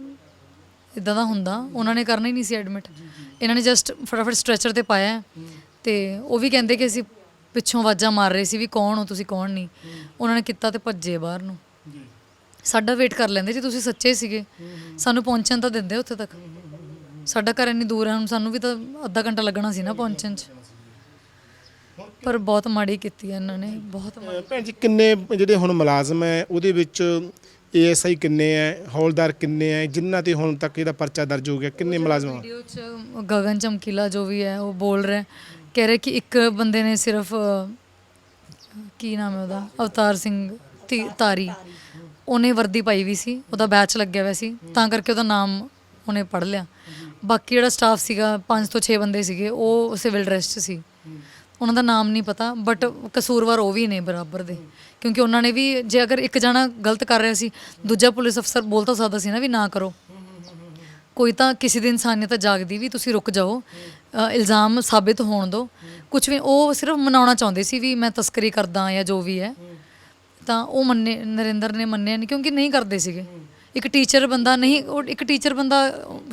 ਇਦਾਂ ਦਾ ਹੁੰਦਾ, ਉਹਨਾਂ ਨੇ ਕਰਨਾ ਹੀ ਨਹੀਂ ਸੀ ਐਡਮਿਟ ਇਹਨਾਂ ਨੇ ਜਸਟ ਫਟਾਫਟ ਸਟ੍ਰੈਚਰ ਤੇ ਪਾਇਆ। ਹੈ ਤੇ ਉਹ ਵੀ ਕਹਿੰਦੇ ਕਿ ਅਸੀਂ ਪਿੱਛੋਂ ਆਵਾਜ਼ਾਂ ਮਾਰ ਰਹੇ ਸੀ ਵੀ ਕੌਣ ਹੋ, ਤੁਸੀਂ ਕੌਣ ਨਹੀਂ। ਉਹਨਾਂ ਨੇ ਕੀਤਾ ਤੇ ਭੱਜੇ ਬਾਹਰ ਨੂੰ। ਸਾਡਾ ਵੇਟ ਕਰ ਲੈਂਦੇ ਜੇ ਤੁਸੀਂ ਸੱਚੇ ਸੀਗੇ। ਸਾਨੂੰ ਪਹੁੰਚਣ ਤਾਂ ਦਿੰਦੇ ਉੱਥੇ ਤੱਕ। ਸਾਡਾ ਘਰ ਇੰਨੀ ਦੂਰ ਹੈ, ਹੁਣ ਸਾਨੂੰ ਵੀ ਤਾਂ ਅੱਧਾ ਘੰਟਾ ਲੱਗਣਾ ਸੀ ਨਾ ਪਹੁੰਚਣ 'ਚ। ਪਰ ਬਹੁਤ ਮਾੜੀ ਕੀਤੀ ਹੈ ਇਹਨਾਂ ਨੇ ਬਹੁਤ ਮਾੜੀ ਅਹ ਭੈਣ ਜੀ ਕਿੰਨੇ ਜਿਹੜੇ ਹੁਣ ਮੁਲਾਜ਼ਮ ਹੈ ਉਹਦੇ ਵਿੱਚ ਏਐਸਆਈ ਕਿੰਨੇ ਹੈ ਹੌਲਦਾਰ ਕਿੰਨੇ ਹੈ ਜਿਨ੍ਹਾਂ ਤੇ ਹੁਣ ਤੱਕ ਇਹਦਾ ਪਰਚਾ ਦਰਜ ਹੋ ਗਿਆ ਕਿੰਨੇ ਮੁਲਾਜ਼ਮ ਆ? ਵੀਡੀਓ 'ਚ ਗਗਨ ਚਮਕੀਲਾ ਜੋ ਵੀ ਹੈ ਉਹ ਬੋਲ ਰਿਹਾ ਹੈ। ਕਹਿ ਰਿਹਾ ਕਿ ਇੱਕ ਬੰਦੇ ਨੇ ਸਿਰਫ ਕੀ ਨਾਮ ਹੈ ਉਹਦਾ ਅਵਤਾਰ ਸਿੰਘ ਤੀ- ਤਾਰੀ ਉਹਨੇ ਵਰਦੀ ਪਾਈ ਵੀ ਸੀ ਉਹਦਾ ਬੈਚ ਲੱਗਿਆ ਹੋਇਆ ਸੀ ਤਾਂ ਕਰਕੇ ਉਹਦਾ ਨਾਮ ਉਹਨੇ ਪੜ ਲਿਆ ਬਾਕੀ ਜਿਹੜਾ ਸਟਾਫ ਸੀਗਾ 5 ਤੋਂ 6 ਬੰਦੇ ਸੀਗੇ ਉਹ ਸਿਵਲ ਡਰੈਸ 'ਚ ਸੀ ਉਹਨਾਂ ਦਾ ਨਾਮ ਨਹੀਂ ਪਤਾ ਬਟ ਕਸੂਰਵਾਰ ਉਹ ਵੀ ਨੇ ਬਰਾਬਰ ਦੇ। ਕਿਉਂਕਿ ਉਹਨਾਂ ਨੇ ਵੀ ਜੇ ਅਗਰ ਇੱਕ ਜਣਾ ਗਲਤ ਕਰ ਰਿਹਾ ਸੀ, ਦੂਜਾ ਪੁਲਿਸ ਅਫਸਰ ਬੋਲ ਤਾਂ ਸਕਦਾ ਸੀ ਨਾ ਵੀ ਨਾ ਕਰੋ। ਕੋਈ ਤਾਂ ਕਿਸੇ ਦੀ ਇਨਸਾਨੀਅਤ ਜਾਗਦੀ ਵੀ ਤੁਸੀਂ ਰੁਕ ਜਾਓ ਇਲਜ਼ਾਮ ਸਾਬਿਤ ਹੋਣ ਦਿਓ। ਕੁਝ ਵੀ ਉਹ ਸਿਰਫ ਮਨਾਉਣਾ ਚਾਹੁੰਦੇ ਸੀ ਵੀ ਮੈਂ ਤਸਕਰੀ ਕਰਦਾ ਜਾਂ ਜੋ ਵੀ ਹੈ। ਤਾਂ ਉਹ ਮੰਨੇ, ਨਰਿੰਦਰ ਨੇ ਮੰਨਿਆ ਨਹੀਂ ਕਿਉਂਕਿ ਨਹੀਂ ਕਰਦੇ ਸੀਗੇ। ਇੱਕ ਟੀਚਰ ਬੰਦਾ ਨਹੀਂ, ਉਹ ਇੱਕ ਟੀਚਰ ਬੰਦਾ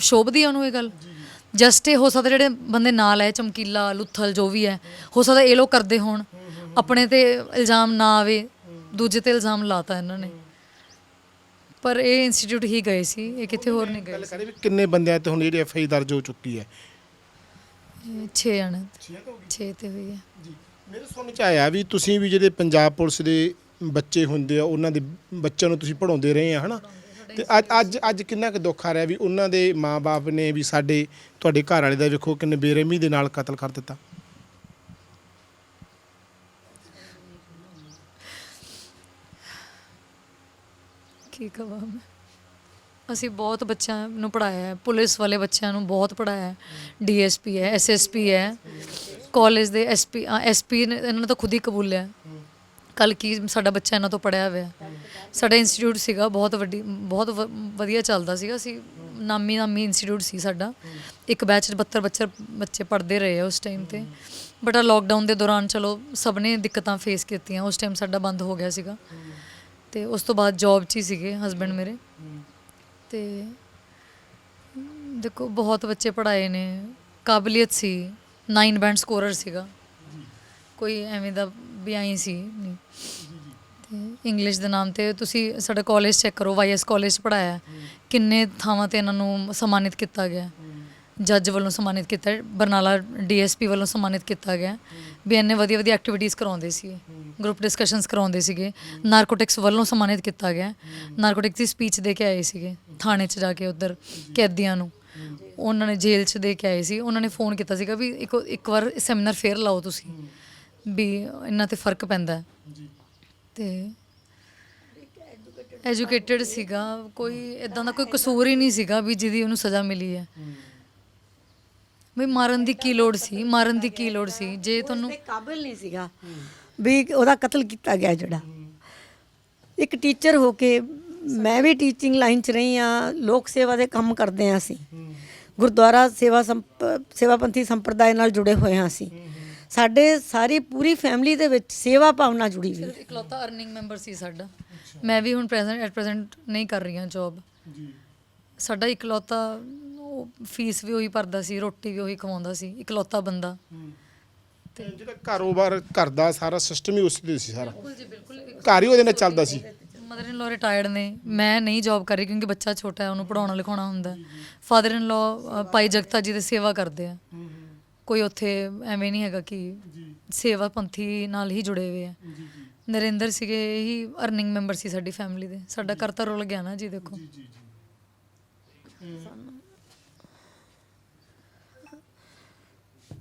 ਸ਼ੋਭਦੀ ਆ ਉਹਨੂੰ ਇਹ ਗੱਲ। ਜਸਟ ਇਹ ਹੋ ਸਕਦਾ ਜਿਹੜੇ ਬੰਦੇ ਨਾਲ ਹੈ ਚਮਕੀਲਾ ਲੁੱਥਲ ਜੋ ਵੀ ਹੈ ਹੋ ਸਕਦਾ ਇਹ ਲੋਕ ਕਰਦੇ ਹੋਣ। ਆਪਣੇ ਤੇ ਇਲਜ਼ਾਮ ਨਾ ਆਵੇ ਦੂਜੇ ਤੇ ਇਲਜ਼ਾਮ ਲਾਤਾ ਇਹਨਾਂ ਨੇ। ਪਰ ਇਹ ਇੰਸਟੀਚਿਊਟ ਹੀ ਗਏ ਸੀ ਇਹ ਕਿਤੇ ਹੋਰ ਨਹੀਂ ਗਏ ਗੱਲ ਕਰੇ ਵੀ ਕਿੰਨੇ ਬੰਦਿਆਂ ਤੇ ਹੁਣ ਜਿਹੜੀ ਐਫਆਈ ਦਰਜ ਹੋ ਚੁੱਕੀ ਹੈ? 6 ਜਣੇ 6 ਤੇ ਹੋਈ ਹੈ। ਜੀ। ਮੇਰੇ ਸੁਣ ਚ ਆਇਆ ਵੀ ਤੁਸੀਂ ਵੀ ਜਿਹੜੇ ਪੰਜਾਬ ਪੁਲਿਸ ਦੇ ਬੱਚੇ ਹੁੰਦੇ ਆ ਉਹਨਾਂ ਦੇ ਬੱਚਿਆਂ ਨੂੰ ਤੁਸੀਂ ਪੜਾਉਂਦੇ ਰਹੇ ਆ ਹਨਾ? ਤੇ ਅੱਜ ਅੱਜ ਅੱਜ ਕਿੰਨਾ ਕੁ ਦੁੱਖ ਆ ਰਿਹਾ ਵੀ ਉਹਨਾਂ ਦੇ ਮਾਪੇ ਨੇ ਵੀ ਸਾਡੇ, ਤੁਹਾਡੇ ਘਰ ਵਾਲੇ ਦਾ ਵੇਖੋ ਕਿੰਨੇ ਬੇਰਹਿਮੀ ਦੇ ਨਾਲ ਕਤਲ ਕਰ ਦਿੱਤਾ। ਕੀ ਕਹਾਂ ਮੈਂ? ਅਸੀਂ ਬਹੁਤ ਬੱਚਿਆਂ ਨੂੰ ਪੜਾਇਆ ਹੈ, ਪੁਲਿਸ ਵਾਲੇ ਬੱਚਿਆਂ ਨੂੰ ਬਹੁਤ ਪੜਾਇਆ ਹੈ, ਡੀਐਸਪੀ ਹੈ, ਐਸਐਸਪੀ ਹੈ, ਕਾਲਜ ਦੇ ਐਸਪੀ ਐਸਪੀ ਨੇ ਇਹਨਾਂ ਨੇ ਤਾਂ ਖੁਦ ਹੀ ਕਬੂਲਿਆ ਕੱਲ ਕੀ ਸਾਡਾ ਬੱਚਾ ਇਹਨਾਂ ਤੋਂ ਪੜਿਆ ਹੋਇਆ। ਸਾਡਾ ਇੰਸਟੀਚਿਊਟ ਸੀਗਾ, ਬਹੁਤ ਵੱਡੀ, ਬਹੁਤ ਵ- ਵਧੀਆ ਚੱਲਦਾ ਸੀਗਾ। ਅਸੀਂ ਨਾਮੀ ਨਾਮੀ ਇੰਸਟੀਚਿਊਟ ਸੀ ਸਾਡਾ। ਇੱਕ ਬੈਚ 'ਚ 72 ਬੱਚੇ ਬੱਚੇ ਪੜ੍ਹਦੇ ਰਹੇ ਆ ਉਸ ਟਾਈਮ ਤੇ। ਬਟ ਆ ਲੋਕਡਾਊਨ ਦੇ ਦੌਰਾਨ ਚਲੋ ਸਭ ਨੇ ਦਿੱਕਤਾਂ ਫੇਸ ਕੀਤੀਆਂ। ਉਸ ਟਾਈਮ ਸਾਡਾ ਬੰਦ ਹੋ ਗਿਆ ਸੀਗਾ। ਤੇ ਉਸ ਤੋਂ ਬਾਅਦ ਜੌਬ 'ਚ ਹੀ ਸੀਗੇ ਹਸਬੰਡ ਮੇਰੇ। ਤੇ ਦੇਖੋ ਬਹੁਤ ਬੱਚੇ ਪੜਾਏ ਨੇ। ਕਾਬਲੀਅਤ ਸੀ। 9 ਬੈਂਡ ਸਕੋਰਰ ਸੀਗਾ। ਕੋਈ ਐਵੇਂ ਦਾ ਵੀ ਆਈ ਸੀ। ਨਹੀਂ ਇੰਗਲਿਸ਼ ਦੇ ਨਾਮ ਤੇ ਤੁਸੀਂ ਸਾਡਾ ਕਾਲਜ ਚੈੱਕ ਕਰੋ ਵਾਈਐਸ ਕਾਲਜ ਪੜਾਇਆ ਕਿੰਨੇ ਥਾਵਾਂ ਤੇ ਇਹਨਾਂ ਨੂੰ ਸਨਮਾਨਿਤ ਕੀਤਾ ਗਿਆ ਜੱਜ ਵੱਲੋਂ ਸਨਮਾਨਿਤ ਕੀਤਾ ਹੈ, ਬਰਨਾਲਾ ਡੀਐਸਪੀ ਵੱਲੋਂ ਸਨਮਾਨਿਤ ਕੀਤਾ ਗਿਆ ਵੀ ਇੰਨੇ ਵਧੀਆ ਵਧੀਆ ਐਕਟੀਵਿਟੀਜ਼ ਕਰਾਉਂਦੇ ਸੀ ਗਰੁੱਪ ਡਿਸਕਸ਼ਨਸ ਕਰਾਉਂਦੇ ਸੀਗੇ। ਨਾਰਕੋਟਿਕਸ ਵੱਲੋਂ ਸਨਮਾਨਿਤ ਕੀਤਾ ਗਿਆ ਨਾਰਕੋਟਿਕਸ ਦੀ ਸਪੀਚ ਦੇ ਕੇ ਆਏ ਸੀਗੇ ਥਾਣੇ 'ਚ ਜਾ ਕੇ ਉਧਰ ਕੈਦੀਆਂ ਨੂੰ। ਉਹਨਾਂ ਨੇ ਜੇਲ੍ਹ 'ਚ ਦੇ ਕੇ ਆਏ ਸੀ। ਉਹਨਾਂ ਨੇ ਫੋਨ ਕੀਤਾ ਸੀਗਾ ਵੀ ਇੱਕ ਇੱਕ ਵਾਰ ਸੈਮੀਨਾਰ ਫੇਰ ਲਾਓ ਤੁਸੀਂ। ਵੀ ਇਹਨਾਂ ਤੇ ਫ਼ਰਕ ਪੈਂਦਾ ਹੈ। ਤੇ ਐਜੂਕੇਟਿਡ ਸੀਗਾ ਕੋਈ ਇਦਾਂ ਦਾ ਕੋਈ ਕਸੂਰ ਹੀ ਨਹੀਂ ਸੀਗਾ ਵੀ ਜਿਹਦੀ ਉਹਨੂੰ ਸਜ਼ਾ ਮਿਲੀ ਹੈ। ਵੀ ਮਾਰਨ ਦੀ ਕੀ ਲੋੜ ਸੀ? ਮਾਰਨ ਦੀ ਕੀ ਲੋੜ ਸੀ? ਜੇ ਤੁਹਾਨੂੰ ਤੇ ਕਾਬਿਲ ਨਹੀਂ ਸੀਗਾ ਵੀ ਉਹਦਾ ਕਤਲ ਕੀਤਾ ਗਿਆ ਜਿਹੜਾ। ਇੱਕ ਟੀਚਰ ਹੋ ਕੇ ਮੈਂ ਵੀ ਟੀਚਿੰਗ ਲਾਈਨ 'ਚ ਰਹੀ ਆ ਲੋਕ ਸੇਵਾ ਦੇ ਕੰਮ ਕਰਦੇ ਆ ਅਸੀਂ। ਗੁਰਦੁਆਰਾ ਸੇਵਾ ਸੇਵਾਪੰਥੀ ਸੰਪਰਦਾਇ ਨਾਲ ਜੁੜੇ ਹੋਏ ਹਾਂ ਅਸੀਂ। ਸਾਡੇ ਸਾਰੀ ਪੂਰੀ ਫੈਮਿਲੀ ਦੇ ਵਿੱਚ ਸੇਵਾ ਭਾਵਨਾ ਜੁੜੀ ਹੋਈ। ਹੈ ਇਕਲੌਤਾ ਅਰਨਿੰਗ ਮੈਂਬਰ ਸੀ ਸਾਡਾ। ਮੈਂ ਵੀ ਹੁਣ ਪ੍ਰੈਜ਼ੈਂਟ ਐਟ ਪ੍ਰੈਜ਼ੈਂਟ ਨਹੀਂ ਕਰ ਰਹੀ ਹਾਂ ਜੌਬ ਸਾਡਾ ਇਕਲੌਤਾ ਉਹ ਫੀਸ ਵੀ ਉਹੀ ਭਰਦਾ ਸੀ ਰੋਟੀ ਵੀ ਉਹੀ ਖਵਾਉਂਦਾ ਸੀ ਇਕਲੌਤਾ ਬੰਦਾ। ਤੇ ਜਿਹੜਾ ਕਾਰੋਬਾਰ ਘਰ ਦਾ ਸਾਰਾ ਸਿਸਟਮ ਹੀ ਉਸ ਦੇ ਸੀ ਸਾਰਾ। ਬਿਲਕੁਲ ਜੀ ਬਿਲਕੁਲ। ਘਰ ਹੀ ਉਹਦੇ ਨਾਲ ਚੱਲਦਾ ਸੀ। ਮਦਰ ਇਨ ਲਾ ਰਿਟਾਇਰਡ ਨੇ। ਮੈਂ ਨਹੀਂ ਜੌਬ ਕਰ ਰਹੀ ਕਿਉਂਕਿ ਬੱਚਾ ਛੋਟਾ ਹੈ ਉਹਨੂੰ ਪੜਾਉਣਾ ਲਿਖਾਉਣਾ ਹੁੰਦਾ। ਫਾਦਰ ਇਨ ਲਾ ਭਾਈ ਜਗਤਾ ਜੀ ਦੀ ਸੇਵਾ ਕਰਦੇ ਆ। ਕੋਈ ਉੱਥੇ ਐਵੇਂ ਨਹੀਂ ਹੈਗਾ ਕਿ ਸੇਵਾ ਪੰਥੀ ਨਾਲ ਹੀ ਜੁੜੇ ਹੋਏ ਆ। ਨਰਿੰਦਰ ਸੀਗੇ ਹੀ ਅਰਨਿੰਗ ਮੈਂਬਰ ਸੀ ਸਾਡੀ ਫੈਮਿਲੀ ਦੇ। ਸਾਡਾ ਕਰਤਾ ਰੁਲ ਗਿਆ ਨਾ ਜੀ ਦੇਖੋ।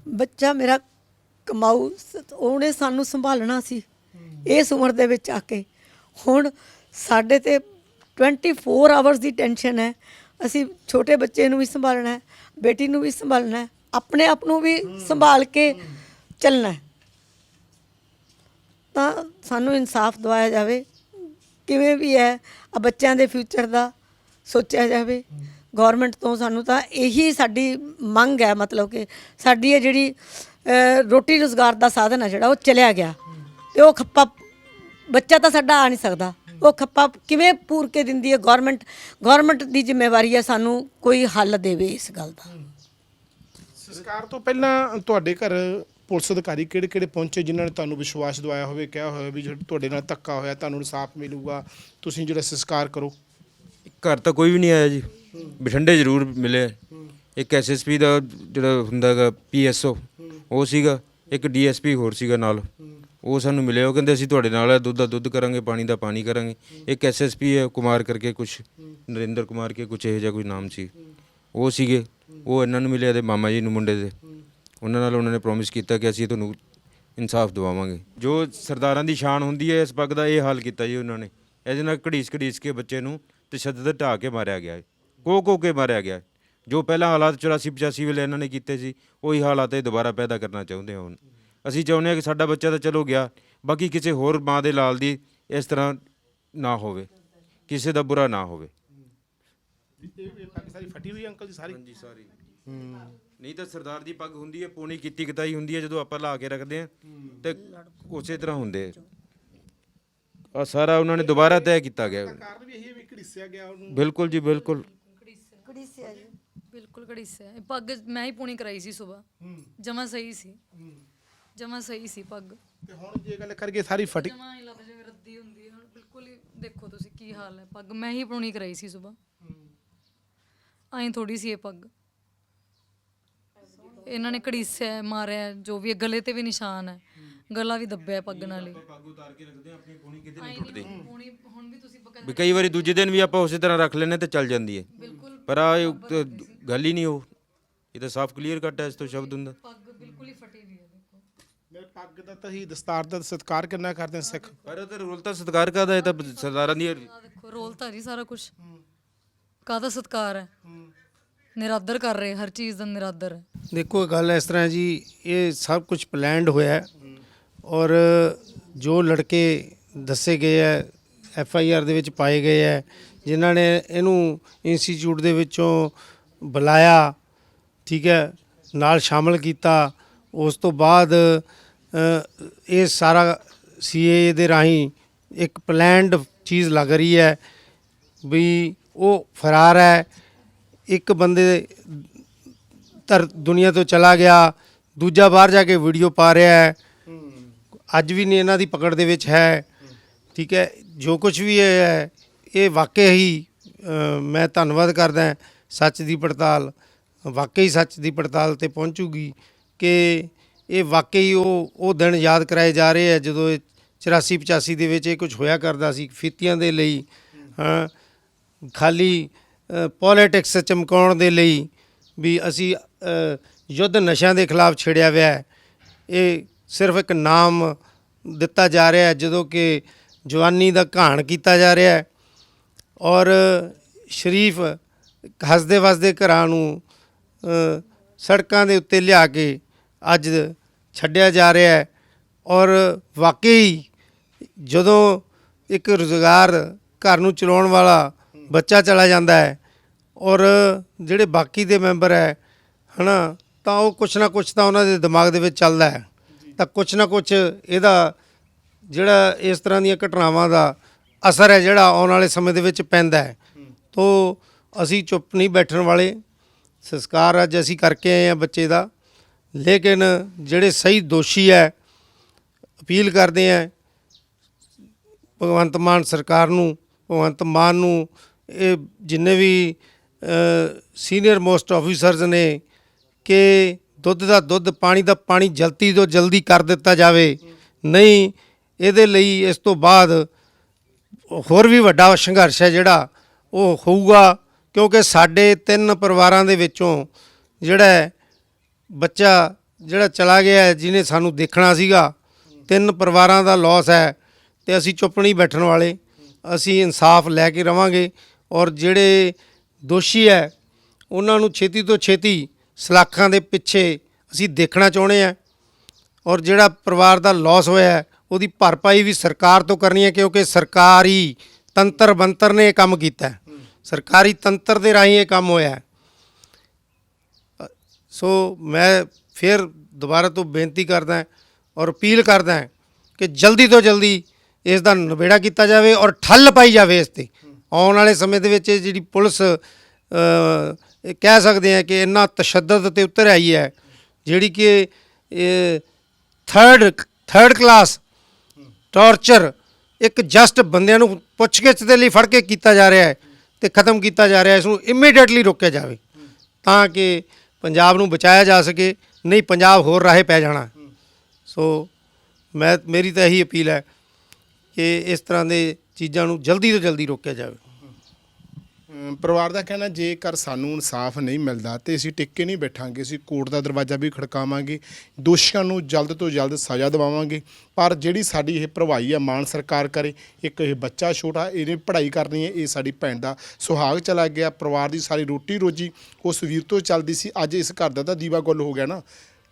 ਬੱਚਾ ਮੇਰਾ ਕਮਾਊ ਉਹਨੇ ਸਾਨੂੰ ਸੰਭਾਲਣਾ ਸੀ ਇਸ ਉਮਰ ਦੇ ਵਿੱਚ ਆ ਕੇ। ਹੁਣ ਸਾਡੇ ਤੇ 24 ਆਵਰਸ ਦੀ ਟੈਨਸ਼ਨ ਹੈ। ਅਸੀਂ ਛੋਟੇ ਬੱਚੇ ਨੂੰ ਵੀ ਸੰਭਾਲਣਾ ਹੈ ਬੇਟੀ ਨੂੰ ਵੀ ਸੰਭਾਲਣਾ ਹੈ। ਆਪਣੇ ਆਪ ਨੂੰ ਵੀ ਸੰਭਾਲ ਕੇ ਚੱਲਣਾ ਹੈ। ਤਾਂ ਸਾਨੂੰ ਇਨਸਾਫ ਦਿਵਾਇਆ ਜਾਵੇ। ਕਿਵੇਂ ਵੀ ਹੈ ਆ ਬੱਚਿਆਂ ਦੇ ਫਿਊਚਰ ਦਾ ਸੋਚਿਆ ਜਾਵੇ। ਗਵਰਨਮੈਂਟ ਤੋਂ ਸਾਨੂੰ ਤਾਂ ਇਹੀ ਸਾਡੀ ਮੰਗ ਹੈ ਮਤਲਬ ਕਿ ਸਾਡੀ ਇਹ ਜਿਹੜੀ ਅਹ, ਰੋਟੀ ਰੋਜ਼ਗਾਰ ਦਾ ਸਾਧਨ ਹੈ ਜਿਹੜਾ ਉਹ ਚਲਿਆ ਗਿਆ। ਤੇ ਉਹ ਖੱਪਾ ਬੱਚਾ ਤਾਂ ਸਾਡਾ ਆ ਨਹੀਂ ਸਕਦਾ। ਉਹ ਖੱਪਾ ਕਿਵੇਂ ਪੂਰ ਕੇ ਦਿੰਦੀ ਹੈ ਗਵਰਨਮੈਂਟ ਗਵਰਨਮੈਂਟ ਦੀ ਜ਼ਿੰਮੇਵਾਰੀ ਹੈ ਸਾਨੂੰ ਕੋਈ ਹੱਲ ਦੇਵੇ ਇਸ ਗੱਲ ਦਾ। ਸੰਸਕਾਰ ਤੋਂ ਪਹਿਲਾਂ ਤੁਹਾਡੇ ਘਰ ਪੁਲਿਸ ਅਧਿਕਾਰੀ ਕਿਹੜੇ ਕਿਹੜੇ ਪਹੁੰਚੇ ਜਿਨ੍ਹਾਂ ਨੇ ਤੁਹਾਨੂੰ ਵਿਸ਼ਵਾਸ ਦਿਵਾਇਆ ਹੋਵੇ ਕਿਹਾ ਹੋਇਆ ਵੀ ਜਿਹੜਾ ਤੁਹਾਡੇ ਨਾਲ ਧੱਕਾ ਹੋਇਆ ਤੁਹਾਨੂੰ ਇਨਸਾਫ ਮਿਲੂਗਾ ਤੁਸੀਂ ਜਿਹੜਾ ਸੰਸਕਾਰ ਕਰੋ? ਘਰ ਤਾਂ ਕੋਈ ਵੀ ਨਹੀਂ ਆਇਆ ਜੀ। ਬਠਿੰਡੇ ਜ਼ਰੂਰ ਮਿਲੇ। ਇੱਕ ਐਸਐਸਪੀ ਦਾ ਜਿਹੜਾ ਹੁੰਦਾ ਹੈਗਾ ਪੀਐਸਓ ਉਹ ਸੀਗਾ। ਇੱਕ ਡੀਐਸਪੀ ਹੋਰ ਸੀਗਾ ਨਾਲ। ਉਹ ਸਾਨੂੰ ਮਿਲੇ। ਉਹ ਕਹਿੰਦੇ ਅਸੀਂ ਤੁਹਾਡੇ ਨਾਲ ਹੈ ਦੁੱਧ ਦਾ ਦੁੱਧ ਕਰਾਂਗੇ ਪਾਣੀ ਦਾ ਪਾਣੀ ਕਰਾਂਗੇ। ਇੱਕ ਐਸਐਸਪੀ ਹੈ ਕੁਮਾਰ ਕਰਕੇ ਕੁਝ ਨਰਿੰਦਰ ਕੁਮਾਰ ਕੇ ਕੁਝ ਇਹੋ ਜਿਹਾ ਕੋਈ ਨਾਮ ਸੀ। ਉਹ ਸੀਗੇ। ਉਹ ਇਹਨਾਂ ਨੂੰ ਮਿਲਿਆ ਤੇ ਮਾਮਾ ਜੀ ਨੂੰ ਮੁੰਡੇ ਦੇ। ਉਹਨਾਂ ਨਾਲ ਉਹਨਾਂ ਨੇ ਪ੍ਰੋਮਿਸ ਕੀਤਾ ਕਿ ਅਸੀਂ ਤੁਹਾਨੂੰ ਇਨਸਾਫ ਦਿਵਾਵਾਂਗੇ। ਜੋ ਸਰਦਾਰਾਂ ਦੀ ਸ਼ਾਨ ਹੁੰਦੀ ਹੈ ਇਸ ਪੱਗ ਦਾ ਇਹ ਹਾਲ ਕੀਤਾ ਜੀ ਉਹਨਾਂ ਨੇ। ਇਹਦੇ ਨਾਲ ਘੜੀਸ ਘੜੀਸ ਕੇ ਬੱਚੇ ਨੂੰ ਤਸ਼ੱਦਦ ਢਾ ਕੇ ਮਾਰਿਆ ਗਿਆ ਹੈ। ਕੋ ਕੋ ਕੇ ਮਾਰਿਆ ਗਿਆ ਹੈ। ਜੋ ਪਹਿਲਾਂ ਹਾਲਾਤ 84 85 ਵੇਲੇ ਇਹਨਾਂ ਨੇ ਕੀਤੇ ਸੀ, ਉਹੀ ਹਾਲਾਤ ਇਹ ਦੁਬਾਰਾ ਪੈਦਾ ਕਰਨਾ ਚਾਹੁੰਦੇ ਹੁਣ। ਅਸੀਂ ਚਾਹੁੰਦੇ ਹਾਂ ਕਿ ਸਾਡਾ ਬੱਚਾ ਤਾਂ ਚਲੋ ਗਿਆ, ਬਾਕੀ ਕਿਸੇ ਹੋਰ ਮਾਂ ਦੇ ਲਾਲ ਦੀ ਇਸ ਤਰ੍ਹਾਂ ਨਾ ਹੋਵੇ। ਕਿਸੇ ਦਾ ਬੁਰਾ ਨਾ ਹੋਵੇ। ਇਹ ਪੱਗ ਸਾਰੀ ਫਟੀ ਹੋਈ ਅੰਕਲ ਜੀ ਸਾਰੀ? ਹਾਂਜੀ ਸਾਰੀ। ਨਹੀਂ ਤਾਂ ਸਰਦਾਰ ਦੀ ਪੱਗ ਹੁੰਦੀ ਹੈ ਪੂਣੀ ਕੀਤੀ ਕਤਾਈ ਹੁੰਦੀ ਹੈ ਜਦੋਂ ਆਪਾਂ ਲਾ ਕੇ ਰੱਖਦੇ ਆ ਤੇ ਉਸੇ ਤਰ੍ਹਾਂ ਹੁੰਦੇ ਆ। ਸਾਰਾ ਉਹਨਾਂ ਨੇ ਦੁਬਾਰਾ ਤੈਅ ਕੀਤਾ ਗਿਆ। ਕਾਰਨ ਵੀ ਇਹੀ ਹੈ ਵੀ ਘੜੀਸਿਆ ਗਿਆ ਉਹਨੂੰ। ਬਿਲਕੁਲ ਜੀ ਬਿਲਕੁਲ। ਬਿਲਕੁਲ ਘੜੀਸਿਆ। ਇਹ ਪੱਗ ਮੈਂ ਹੀ ਪੂਣੀ ਕਰਾਈ ਸੀ ਸਵੇਰ। ਜਮਾ ਸਹੀ ਸੀ। ਜਮਾ ਸਹੀ ਸੀ ਪੱਗ। ਤੇ ਹੁਣ ਜੇ ਗੱਲ ਕਰਕੇ ਸਾਰੀ ਫਟੀ ਜਮਾ ਹੀ ਲੱਗਦਾ ਜਿਵੇਂ ਰੱਦੀ ਹੁੰਦੀ ਹੈ। ਹੁਣ ਬਿਲਕੁਲ ਹੀ ਦੇਖੋ ਤੁਸੀਂ ਕੀ ਹਾਲ ਹੈ। ਪੱਗ ਮੈਂ ਹੀ ਪੂਣੀ ਕਰਾਈ ਸੀ ਸਵੇਰ। ਐਂ ਥੋੜੀ ਸੀ ਇਹ ਪੱਗ। ਇਹਨਾਂ ਨੇ ਘੜੀਸਿਆ ਮਾਰਿਆ ਜੋ ਵੀ ਹੈ, ਗਲੇ ਤੇ ਵੀ ਨਿਸ਼ਾਨ ਹੈ। ਗਲਾ ਵੀ ਦੱਬਿਆ ਪੱਗ ਨਾਲ ਹੀ। ਪੱਗ ਉਤਾਰ ਕੇ ਰੱਖਦੇ ਆ ਆਪਣੀ ਪੂਣੀ ਕਿਤੇ ਆਈ ਨਹੀਂ ਪੂਣੀ ਹੁਣ ਵੀ ਤੁਸੀਂ ਬਕਾ ਵੀ ਕਈ ਵਾਰੀ ਦੂਜੇ ਦਿਨ ਵੀ ਆਪਾਂ ਉਸੇ ਤਰ੍ਹਾਂ ਰੱਖ ਲੈਨੇ ਤੇ ਚੱਲ ਜਾਂਦੀ ਹੈ। ਬਿਲਕੁਲ ਪਰ ਆ ਇਹ ਤਾਂ ਗੱਲ ਹੀ ਨਹੀਂ ਉਹ। ਇਹ ਤਾਂ ਸਾਫ਼ ਕਲੀਅਰ ਕੱਟ ਹੈ ਇਸ ਤੋਂ ਸ਼ਬਦ ਹੁੰਦਾ। ਪੱਗ ਬਿਲਕੁਲ ਹੀ ਫਟੀ ਵੀ ਹੈ ਦੇਖੋ। ਮੇਰੇ ਪੱਗ ਦਾ ਤਾਂ ਹੀ ਦਸਤਾਰ ਦਾ ਸਤਿਕਾਰ ਕਿੰਨਾ ਕਰਦੇ ਨੇ ਸਿੱਖ। ਪਰ ਉਹ ਤਾਂ ਰੋਲ ਤਾਂ ਸਤਿਕਾਰ ਕਰਦਾ ਇਹ ਤਾਂ ਸਰਦਾਰਾਂ ਦੀ ਦੇਖੋ ਰੋਲ ਤਾਂ ਜੀ ਸਾਰਾ ਕੁਝ ਕਾਹਦਾ ਸਤਕਾਰ ਹੈ? ਨਿਰਾਦਰ ਕਰ ਰਹੇ ਹਰ ਚੀਜ਼ ਦਾ ਨਿਰਾਦਰ ਹੈ। ਦੇਖੋ ਗੱਲ ਇਸ ਤਰ੍ਹਾਂ ਜੀ ਇਹ ਸਭ ਕੁਝ ਪਲਾਨਡ ਹੋਇਆ ਹੈ ਔਰ ਜੋ ਲੜਕੇ ਦੱਸੇ ਗਏ ਹੈ ਐਫ ਆਈ ਆਰ ਦੇ ਵਿੱਚ ਪਾਏ ਗਏ ਹੈ ਜਿਨ੍ਹਾਂ ਨੇ ਇਹਨੂੰ ਇੰਸਟੀਚਿਊਟ ਦੇ ਵਿੱਚੋਂ ਬੁਲਾਇਆ ਠੀਕ ਹੈ ਨਾਲ ਸ਼ਾਮਲ ਕੀਤਾ ਉਸ ਤੋਂ ਬਾਅਦ ਅ, ਇਹ ਸਾਰਾ ਸੀਏ ਦੇ ਰਾਹੀਂ ਇੱਕ ਪਲਾਨਡ ਚੀਜ਼ ਲੱਗ ਰਹੀ ਹੈ ਵੀ ਉਹ ਫਰਾਰ ਹੈ। ਇੱਕ ਬੰਦੇ ਧਰ ਦੁਨੀਆ ਤੋਂ ਚਲਾ ਗਿਆ, ਦੂਜਾ ਬਾਹਰ ਜਾ ਕੇ ਵੀਡੀਓ ਪਾ ਰਿਹਾ ਹੈ। ਅੱਜ ਵੀ ਨਹੀਂ ਇਹਨਾਂ ਦੀ ਪਕੜ ਦੇ ਵਿੱਚ ਹੈ। ਠੀਕ ਹੈ, ਜੋ ਕੁਝ ਵੀ ਇਹ ਹੈ, ਇਹ ਵਾਕਿਆ ਹੀ ਮੈਂ ਧੰਨਵਾਦ ਕਰਦਾ ਸੱਚ ਦੀ ਪੜਤਾਲ, ਵਾਕਈ ਸੱਚ ਦੀ ਪੜਤਾਲ ਤੇ ਪਹੁੰਚੂਗੀ ਕਿ ਇਹ ਵਾਕਈ ਉਹ ਉਹ ਦਿਨ ਯਾਦ ਕਰਾਏ ਜਾ ਰਹੇ ਆ ਜਦੋਂ ਇਹ 84 85 ਦੇ ਵਿੱਚ ਇਹ ਕੁਝ ਹੋਇਆ ਕਰਦਾ ਸੀ, ਫੀਤੀਆਂ ਦੇ ਲਈ, ਹਾਂ। ਖਾਲੀ ਪੋਲਿਟਿਕਸ ਚਮਕਾਉਣ ਦੇ ਲਈ ਵੀ ਅਸੀਂ ਯੁੱਧ ਨਸ਼ਿਆਂ ਦੇ ਖਿਲਾਫ ਛਿੜਿਆ ਹੋਇਆ ਹੈ। ਇਹ ਸਿਰਫ ਇੱਕ ਨਾਮ ਦਿੱਤਾ ਜਾ ਰਿਹਾ ਹੈ, ਜਦੋਂ ਕਿ ਜਵਾਨੀ ਦਾ ਘਾਣ ਕੀਤਾ ਜਾ ਰਿਹਾ ਹੈ ਔਰ ਸ਼ਰੀਫ ਹੱਸਦੇ ਵਸਦੇ ਘਰਾਂ ਨੂੰ ਸੜਕਾਂ ਦੇ ਉੱਤੇ ਲਿਆ ਕੇ ਅੱਜ ਛੱਡਿਆ ਜਾ ਰਿਹਾ ਹੈ ਔਰ ਵਾਕਈ ਜਦੋਂ ਇੱਕ ਰੁਜ਼ਗਾਰ ਘਰ ਨੂੰ ਚਲਾਉਣ ਵਾਲਾ ਬੱਚਾ ਚਲਾ ਜਾਂਦਾ ਹੈ ਔਰ ਜਿਹੜੇ ਬਾਕੀ ਦੇ ਮੈਂਬਰ ਹੈ, ਹਨਾ, ਤਾਂ ਉਹ ਕੁਛ ਨਾ ਕੁਛ ਤਾਂ ਉਹਨਾਂ ਦੇ ਦਿਮਾਗ ਦੇ ਵਿੱਚ ਚੱਲਦਾ ਹੈ। ਤਾਂ ਕੁਛ ਨਾ ਕੁਛ ਇਹਦਾ ਜਿਹੜਾ ਇਸ ਤਰ੍ਹਾਂ ਦੀਆਂ ਘਟਨਾਵਾਂ ਦਾ ਅਸਰ ਹੈ ਜਿਹੜਾ ਆਉਣ ਵਾਲੇ ਸਮੇਂ ਦੇ ਵਿੱਚ ਪੈਂਦਾ ਹੈ। ਤੋ ਅਸੀਂ ਚੁੱਪ ਨਹੀਂ ਬੈਠਣ ਵਾਲੇ, ਸੰਸਕਾਰ ਅੱਜ ਅਸੀਂ ਕਰਕੇ ਆਏ ਆ ਬੱਚੇ ਦਾ। ਲੇਕਿਨ ਜਿਹੜੇ ਸਹੀ ਦੋਸ਼ੀ ਹੈ, ਅਪੀਲ ਕਰਦੇ ਆ ਭਗਵੰਤ ਮਾਨ ਸਰਕਾਰ ਨੂੰ, ਭਗਵੰਤ ਮਾਨ ਨੂੰ ਇਹ ਜਿੰਨੇ ਵੀ ਸੀਨੀਅਰ ਮੋਸਟ ਆਫੀਸਰਸ ਨੇ ਕਿ ਦੁੱਧ ਦਾ ਦੁੱਧ ਪਾਣੀ ਦਾ ਪਾਣੀ ਜਲਦੀ ਤੋਂ ਜਲਦੀ ਕਰ ਦਿੱਤਾ ਜਾਵੇ। ਨਹੀਂ ਇਹਦੇ ਲਈ ਇਸ ਤੋਂ ਬਾਅਦ ਹੋਰ ਵੀ ਵੱਡਾ ਸੰਘਰਸ਼ ਹੈ ਜਿਹੜਾ ਉਹ ਹੋਊਗਾ ਕਿਉਂਕਿ ਸਾਡੇ ਤਿੰਨ ਪਰਿਵਾਰਾਂ ਦੇ ਵਿੱਚੋਂ ਜਿਹੜਾ ਬੱਚਾ ਜਿਹੜਾ ਚਲਾ ਗਿਆ ਹੈ, ਜਿਹਨੇ ਸਾਨੂੰ ਦੇਖਣਾ ਸੀਗਾ ਤਿੰਨ ਪਰਿਵਾਰਾਂ ਦਾ ਲਾਸ ਹੈ ਤੇ ਅਸੀਂ ਚੁੱਪ ਨਹੀਂ ਬੈਠਣ ਵਾਲੇ। ਅਸੀਂ ਇਨਸਾਫ ਲੈ ਕੇ ਰਵਾਂਗੇ। ਔਰ ਜਿਹੜੇ ਦੋਸ਼ੀ ਹੈ, ਉਹਨਾਂ ਨੂੰ ਛੇਤੀ ਤੋਂ ਛੇਤੀ ਸਲਾਖਾਂ ਦੇ ਪਿੱਛੇ ਅਸੀਂ ਦੇਖਣਾ ਚਾਹੁੰਦੇ ਆ ਔਰ ਜਿਹੜਾ ਪਰਿਵਾਰ ਦਾ ਲਾਸ ਹੋਇਆ ਉਹਦੀ ਭਰਪਾਈ ਵੀ ਸਰਕਾਰ ਤੋਂ ਕਰਨੀ ਹੈ, ਕਿਉਂਕਿ ਸਰਕਾਰੀ ਤੰਤਰ ਬੰਤਰ ਨੇ ਇਹ ਕੰਮ ਕੀਤਾ ਸਰਕਾਰੀ ਤੰਤਰ ਦੇ ਰਾਹੀਂ ਇਹ ਕੰਮ ਹੋਇਆ ਸੋ ਮੈਂ ਫਿਰ ਦੁਬਾਰਾ ਤੋਂ ਬੇਨਤੀ ਕਰਦਾ ਔਰ ਅਪੀਲ ਕਰਦਾ ਕਿ ਜਲਦੀ ਤੋਂ ਜਲਦੀ ਇਸ ਦਾ ਨਿਬੇੜਾ ਕੀਤਾ ਜਾਵੇ ਔਰ ਠੱਲ ਪਾਈ ਜਾਵੇ ਇਸ ਤੇ। ਆਉਣ ਵਾਲੇ ਸਮੇਂ ਦੇ ਵਿੱਚ ਇਹ ਜਿਹੜੀ ਪੁਲਿਸ ਇਹ ਕਹਿ ਸਕਦੇ ਆ ਕਿ ਇੰਨਾ ਤਸ਼ੱਦਦ ਤੇ ਉਤਰ ਆਈ ਹੈ, ਜਿਹੜੀ ਕਿ ਥਰਡ ਥਰਡ ਕਲਾਸ ਟਾਰਚਰ ਇੱਕ ਜਸਟ ਬੰਦਿਆਂ ਨੂੰ ਪੁੱਛਗਿੱਛ ਦੇ ਲਈ ਫੜ ਕੇ ਕੀਤਾ ਜਾ ਰਿਹਾ ਹੈ ਤੇ ਖਤਮ ਕੀਤਾ ਜਾ ਰਿਹਾ ਹੈ, ਇਸ ਨੂੰ ਇਮੀਡੀਏਟਲੀ ਰੋਕਿਆ ਜਾਵੇ ਤਾਂ ਕਿ ਪੰਜਾਬ ਨੂੰ ਬਚਾਇਆ ਜਾ ਸਕੇ, ਨਹੀਂ ਪੰਜਾਬ ਹੋਰ ਰਾਹੇ ਪੈ ਜਾਣਾ। ਸੋ ਮੈਂ, ਮੇਰੀ ਤਾਂ ਇਹੀ ਅਪੀਲ ਹੈ ਕਿ ਇਸ ਤਰ੍ਹਾਂ ਦੇ ਚੀਜ਼ਾਂ ਨੂੰ ਜਲਦੀ ਤੋਂ ਜਲਦੀ ਰੋਕਿਆ ਜਾਵੇ। ਪਰਿਵਾਰ ਦਾ ਕਹਿਣਾ, ਜੇਕਰ ਸਾਨੂੰ ਇਨਸਾਫ ਨਹੀਂ ਮਿਲਦਾ ਤੇ ਅਸੀਂ ਟਿੱਕੇ ਨਹੀਂ ਬੈਠਾਂਗੇ, ਅਸੀਂ ਕੋਰਟ ਦਾ ਦਰਵਾਜ਼ਾ ਵੀ ਖੜਕਾਵਾਂਗੇ, ਦੋਸ਼ੀਆਂ ਨੂੰ ਜਲਦ ਤੋਂ ਜਲਦ ਸਜ਼ਾ ਦਿਵਾਵਾਂਗੇ, ਪਰ ਜਿਹੜੀ ਸਾਡੀ ਇਹ ਭਰਵਾਈ ਆ, ਮਾਨ ਸਰਕਾਰ ਕਰੇ, ਇੱਕ ਇਹ ਬੱਚਾ ਛੋਟਾ, ਇਹਨੇ ਪੜ੍ਹਾਈ ਕਰਨੀ ਹੈ, ਇਹ ਸਾਡੀ ਭੈਣ ਦਾ ਸੁਹਾਗ ਚਲਾ ਗਿਆ, ਪਰਿਵਾਰ ਦੀ ਸਾਰੀ ਰੋਟੀ ਰੋਜੀ ਉਸ ਵੀਰ ਤੋਂ ਚੱਲਦੀ ਸੀ, ਅੱਜ ਇਸ ਘਰ ਦਾ ਤਾਂ ਦੀਵਾ ਗੁੱਲ ਹੋ ਗਿਆ ਨਾ।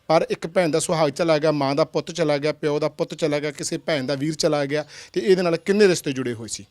ਪਰ ਇੱਕ ਭੈਣ ਦਾ ਸੁਹਾਗ ਚਲਾ ਗਿਆ, ਮਾਂ ਦਾ ਪੁੱਤ ਚਲਾ ਗਿਆ, ਪਿਓ ਦਾ ਪੁੱਤ ਚਲਾ ਗਿਆ, ਕਿਸੇ ਭੈਣ ਦਾ ਵੀਰ ਚਲਾ ਗਿਆ ਤੇ ਇਹਦੇ ਨਾਲ ਕਿੰਨੇ ਰਿਸ਼ਤੇ ਜੁੜੇ ਹੋਏ ਸੀ?